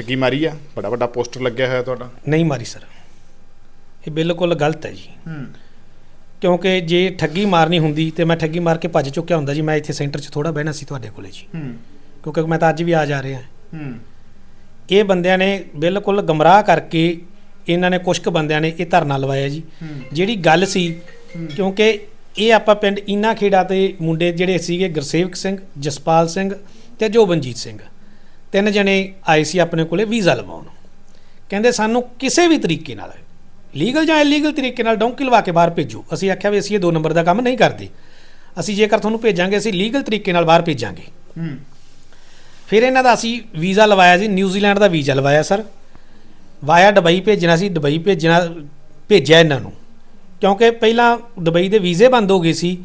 ਠੱਗੀ ਮਾਰੀ ਆ? ਬੜਾ ਵੱਡਾ ਪੋਸਟਰ ਲੱਗਿਆ ਹੋਇਆ ਤੁਹਾਡਾ। ਨਹੀਂ ਮਾਰੀ ਸਰ। ਇਹ ਬਿਲਕੁਲ ਗਲਤ ਹੈ ਜੀ। ਹੂੰ। ਕਿਉਂਕਿ ਜੇ ਠੱਗੀ ਮਾਰਨੀ ਹੁੰਦੀ ਤੇ ਮੈਂ ਠੱਗੀ ਮਾਰ ਕੇ ਭੱਜ ਚੁੱਕਿਆ ਹੁੰਦਾ ਜੀ। ਮੈਂ ਇੱਥੇ ਸੈਂਟਰ 'ਚ ਥੋੜਾ ਬਹਿਣਾ ਸੀ ਤੁਹਾਡੇ ਕੋਲੇ ਜੀ। ਹੂੰ। ਕਿਉਂਕਿ ਮੈਂ ਤਾਂ ਅੱਜ ਵੀ ਆ ਜਾ ਰਿਹਾ। ਹੂੰ। ਇਹ ਬੰਦਿਆਂ ਨੇ ਬਿਲਕੁਲ ਗਮਰਾਹ ਕਰਕੇ ਇਹਨਾਂ ਨੇ ਕੁਝ ਕੁ ਬੰਦਿਆਂ ਨੇ ਇਹ ਧਰਨਾ ਲਵਾਇਆ ਜੀ। ਜਿਹੜੀ ਗੱਲ ਸੀ ਕਿਉਂਕਿ ਇਹ ਆਪਾਂ ਪਿੰਡ ਇਨਾ ਖੇੜਾ ਤੇ ਮੁੰਡੇ ਜਿਹੜੇ ਸੀਗੇ ਗੁਰਸੇਵਕ ਸਿੰਘ ਜਸਪਾਲ ਸਿੰਘ ਤੇ ਜੋਬਨਜੀਤ ਸਿੰਘ। ਤਿੰਨ ਜਣੇ ਆਏ ਸੀ ਆਪਣੇ ਕੋਲੇ ਵੀਜ਼ਾ ਲਵਾਉਣ। ਕਹਿੰਦੇ ਸਾਨੂੰ ਕਿਸੇ ਵੀ ਤਰੀਕੇ ਨਾਲ ਲੀਗਲ ਜਾਂ ਇਲੀਗਲ ਤਰੀਕੇ ਨਾਲ ਡੌਂਕੀ ਲਵਾ ਕੇ ਬਾਹਰ ਭੇਜੋ। ਅਸੀਂ ਆਖਿਆ ਵੀ ਅਸੀਂ ਇਹ ਦੋ ਨੰਬਰ ਦਾ ਕੰਮ ਨਹੀਂ ਕਰਦੇ। ਅਸੀਂ ਜੇਕਰ ਤੁਹਾਨੂੰ ਭੇਜਾਂਗੇ ਅਸੀਂ ਲੀਗਲ ਤਰੀਕੇ ਨਾਲ ਬਾਹਰ ਭੇਜਾਂਗੇ। ਹੂੰ। ਫਿਰ ਇਹਨਾਂ ਦਾ ਅਸੀਂ ਵੀਜ਼ਾ ਲਵਾਇਆ ਸੀ ਨਿਊਜ਼ੀਲੈਂਡ ਦਾ ਵੀਜ਼ਾ ਲਵਾਇਆ ਸਰ। ਵਾਇਆ ਦੁਬਈ ਭੇਜਣਾ ਸੀ ਦੁਬਈ ਭੇਜਣਾ ਭੇਜਿਆ ਇਹਨਾਂ ਨੂੰ। ਕਿਉਂਕਿ ਪਹਿਲਾਂ ਦੁਬਈ ਦੇ ਵੀਜ਼ੇ ਬੰਦ ਹੋ ਗਏ ਸੀ।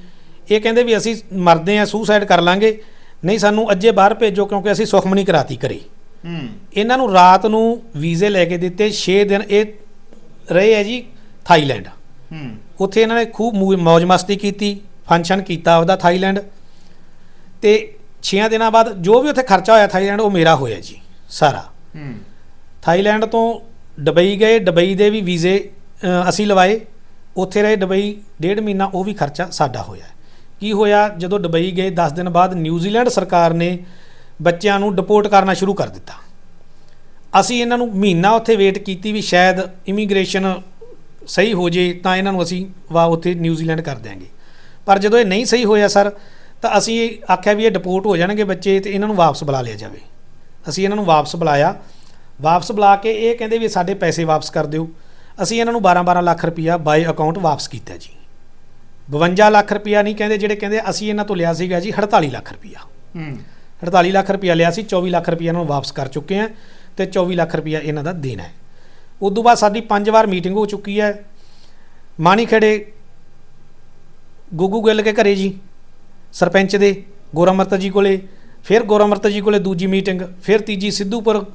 ਇਹ ਕਹਿੰਦੇ ਵੀ ਅਸੀਂ ਮਰਦੇ ਆ ਸੁਸਾਈਡ ਕਰ ਲਾਂਗੇ। ਨਹੀਂ ਸਾਨੂੰ ਅੱਜੇ ਬਾਹਰ ਭੇਜੋ ਕਿਉਂਕਿ ਅਸੀਂ ਸੁਖਮਣੀ ਕਰਾਤੀ ਕਰੇ ਹੂੰ। ਇਹਨਾਂ ਨੂੰ ਰਾਤ ਨੂੰ ਵੀਜ਼ੇ ਲੈ ਕੇ ਦਿੱਤੇ 6 ਦਿਨ ਇਹ ਰਹੇ ਹੈ ਜੀ ਥਾਈਲੈਂਡ। ਹੂੰ। ਉੱਥੇ ਇਹਨਾਂ ਨੇ ਖੂਬ ਮौज ਮਸਤੀ ਕੀਤੀ ਫੰਕਸ਼ਨ ਕੀਤਾ ਉਹਦਾ ਥਾਈਲੈਂਡ। ਤੇ 6 ਦਿਨਾਂ ਬਾਅਦ ਜੋ ਵੀ ਉੱਥੇ ਖਰਚਾ ਹੋਇਆ ਥਾਈਲੈਂਡ ਉਹ ਮੇਰਾ ਹੋਇਆ ਜੀ ਸਾਰਾ। ਹੂੰ। ਥਾਈਲੈਂਡ ਤੋਂ ਦੁਬਈ ਗਏ ਦੁਬਈ ਦੇ ਵੀ ਵੀਜ਼ੇ ਅਸੀਂ ਲਵਾਏ। ਉੱਥੇ ਰਹੇ ਦੁਬਈ ਡੇਢ ਮਹੀਨਾ ਉਹ ਵੀ ਖਰਚਾ ਸਾਡਾ ਹੋਇਆ ਕੀ ਹੋਇਆ ਜਦੋਂ ਦੁਬਈ ਗਏ? 10 ਦਿਨ ਬਾਅਦ ਨਿਊਜ਼ੀਲੈਂਡ ਸਰਕਾਰ ਨੇ ਬੱਚਿਆਂ ਨੂੰ ਡਿਪੋਰਟ ਕਰਨਾ ਸ਼ੁਰੂ ਕਰ ਦਿੱਤਾ। ਅਸੀਂ ਇਹਨਾਂ ਨੂੰ ਮਹੀਨਾ ਉੱਥੇ ਵੇਟ ਕੀਤੀ ਵੀ ਸ਼ਾਇਦ ਇਮੀਗ੍ਰੇਸ਼ਨ ਸਹੀ ਹੋ ਜੇ ਤਾਂ ਇਹਨਾਂ ਨੂੰ ਅਸੀਂ ਵਾ ਉੱਥੇ ਨਿਊਜ਼ੀਲੈਂਡ ਕਰ ਦਿਆਂਗੇ। ਪਰ ਜਦੋਂ ਇਹ ਨਹੀਂ ਸਹੀ ਹੋਇਆ ਸਰ, ਤਾਂ ਅਸੀਂ ਆਖਿਆ ਵੀ ਇਹ ਡਿਪੋਰਟ ਹੋ ਜਾਣਗੇ ਬੱਚੇ ਤੇ ਇਹਨਾਂ ਨੂੰ ਵਾਪਸ ਬੁਲਾ ਲਿਆ ਜਾਵੇ। ਅਸੀਂ ਇਹਨਾਂ ਨੂੰ ਵਾਪਸ ਬੁਲਾਇਆ। ਵਾਪਸ ਬੁਲਾ ਕੇ ਇਹ ਕਹਿੰਦੇ ਵੀ ਸਾਡੇ ਪੈਸੇ ਵਾਪਸ ਕਰ ਦਿਓ। ਅਸੀਂ ਇਹਨਾਂ ਨੂੰ 12-12 ਲੱਖ ਰੁਪਇਆ ਬਾਈ ਅਕਾਊਂਟ ਵਾਪਸ ਕੀਤਾ ਜੀ। 52 ਲੱਖ ਰੁਪਇਆ ਨਹੀਂ ਕਹਿੰਦੇ ਜਿਹੜੇ ਕਹਿੰਦੇ ਅਸੀਂ ਇਹਨਾਂ ਤੋਂ ਲਿਆ ਸੀਗਾ ਜੀ 48 ਲੱਖ ਰੁਪਇਆ। ਹੂੰ। 48 ਲੱਖ ਰੁਪਇਆ ਲਿਆ ਸੀ 24 ਲੱਖ ਰੁਪਇਆ ਇਹਨਾਂ ਨੂੰ ਵਾਪਸ ਕਰ ਚੁੱਕੇ ਆ ਤੇ 24 ਲੱਖ ਰੁਪਇਆ ਇਹਨਾਂ ਦਾ ਦੇਣਾ ਹੈ। ਉਦੋਂ ਬਾਅਦ ਸਾਡੀ ਪੰਜ ਵਾਰ ਮੀਟਿੰਗ ਹੋ ਚੁੱਕੀ ਹੈ। ਮਾਣੀ ਖੇੜੇ ਗੁੱਗੂ ਗਿੱਲ ਕੇ ਘਰੇ ਜੀ ਸਰਪੰਚ ਦੇ ਗੋਰਾਮਰਤ ਜੀ ਕੋਲੇ ਫਿਰ ਗੋਰਾਮਰਤ ਜੀ ਕੋਲੇ ਦੂਜੀ ਮੀਟਿੰਗ ਫਿਰ ਤੀਜੀ ਸਿੱਧੂਪੁਰ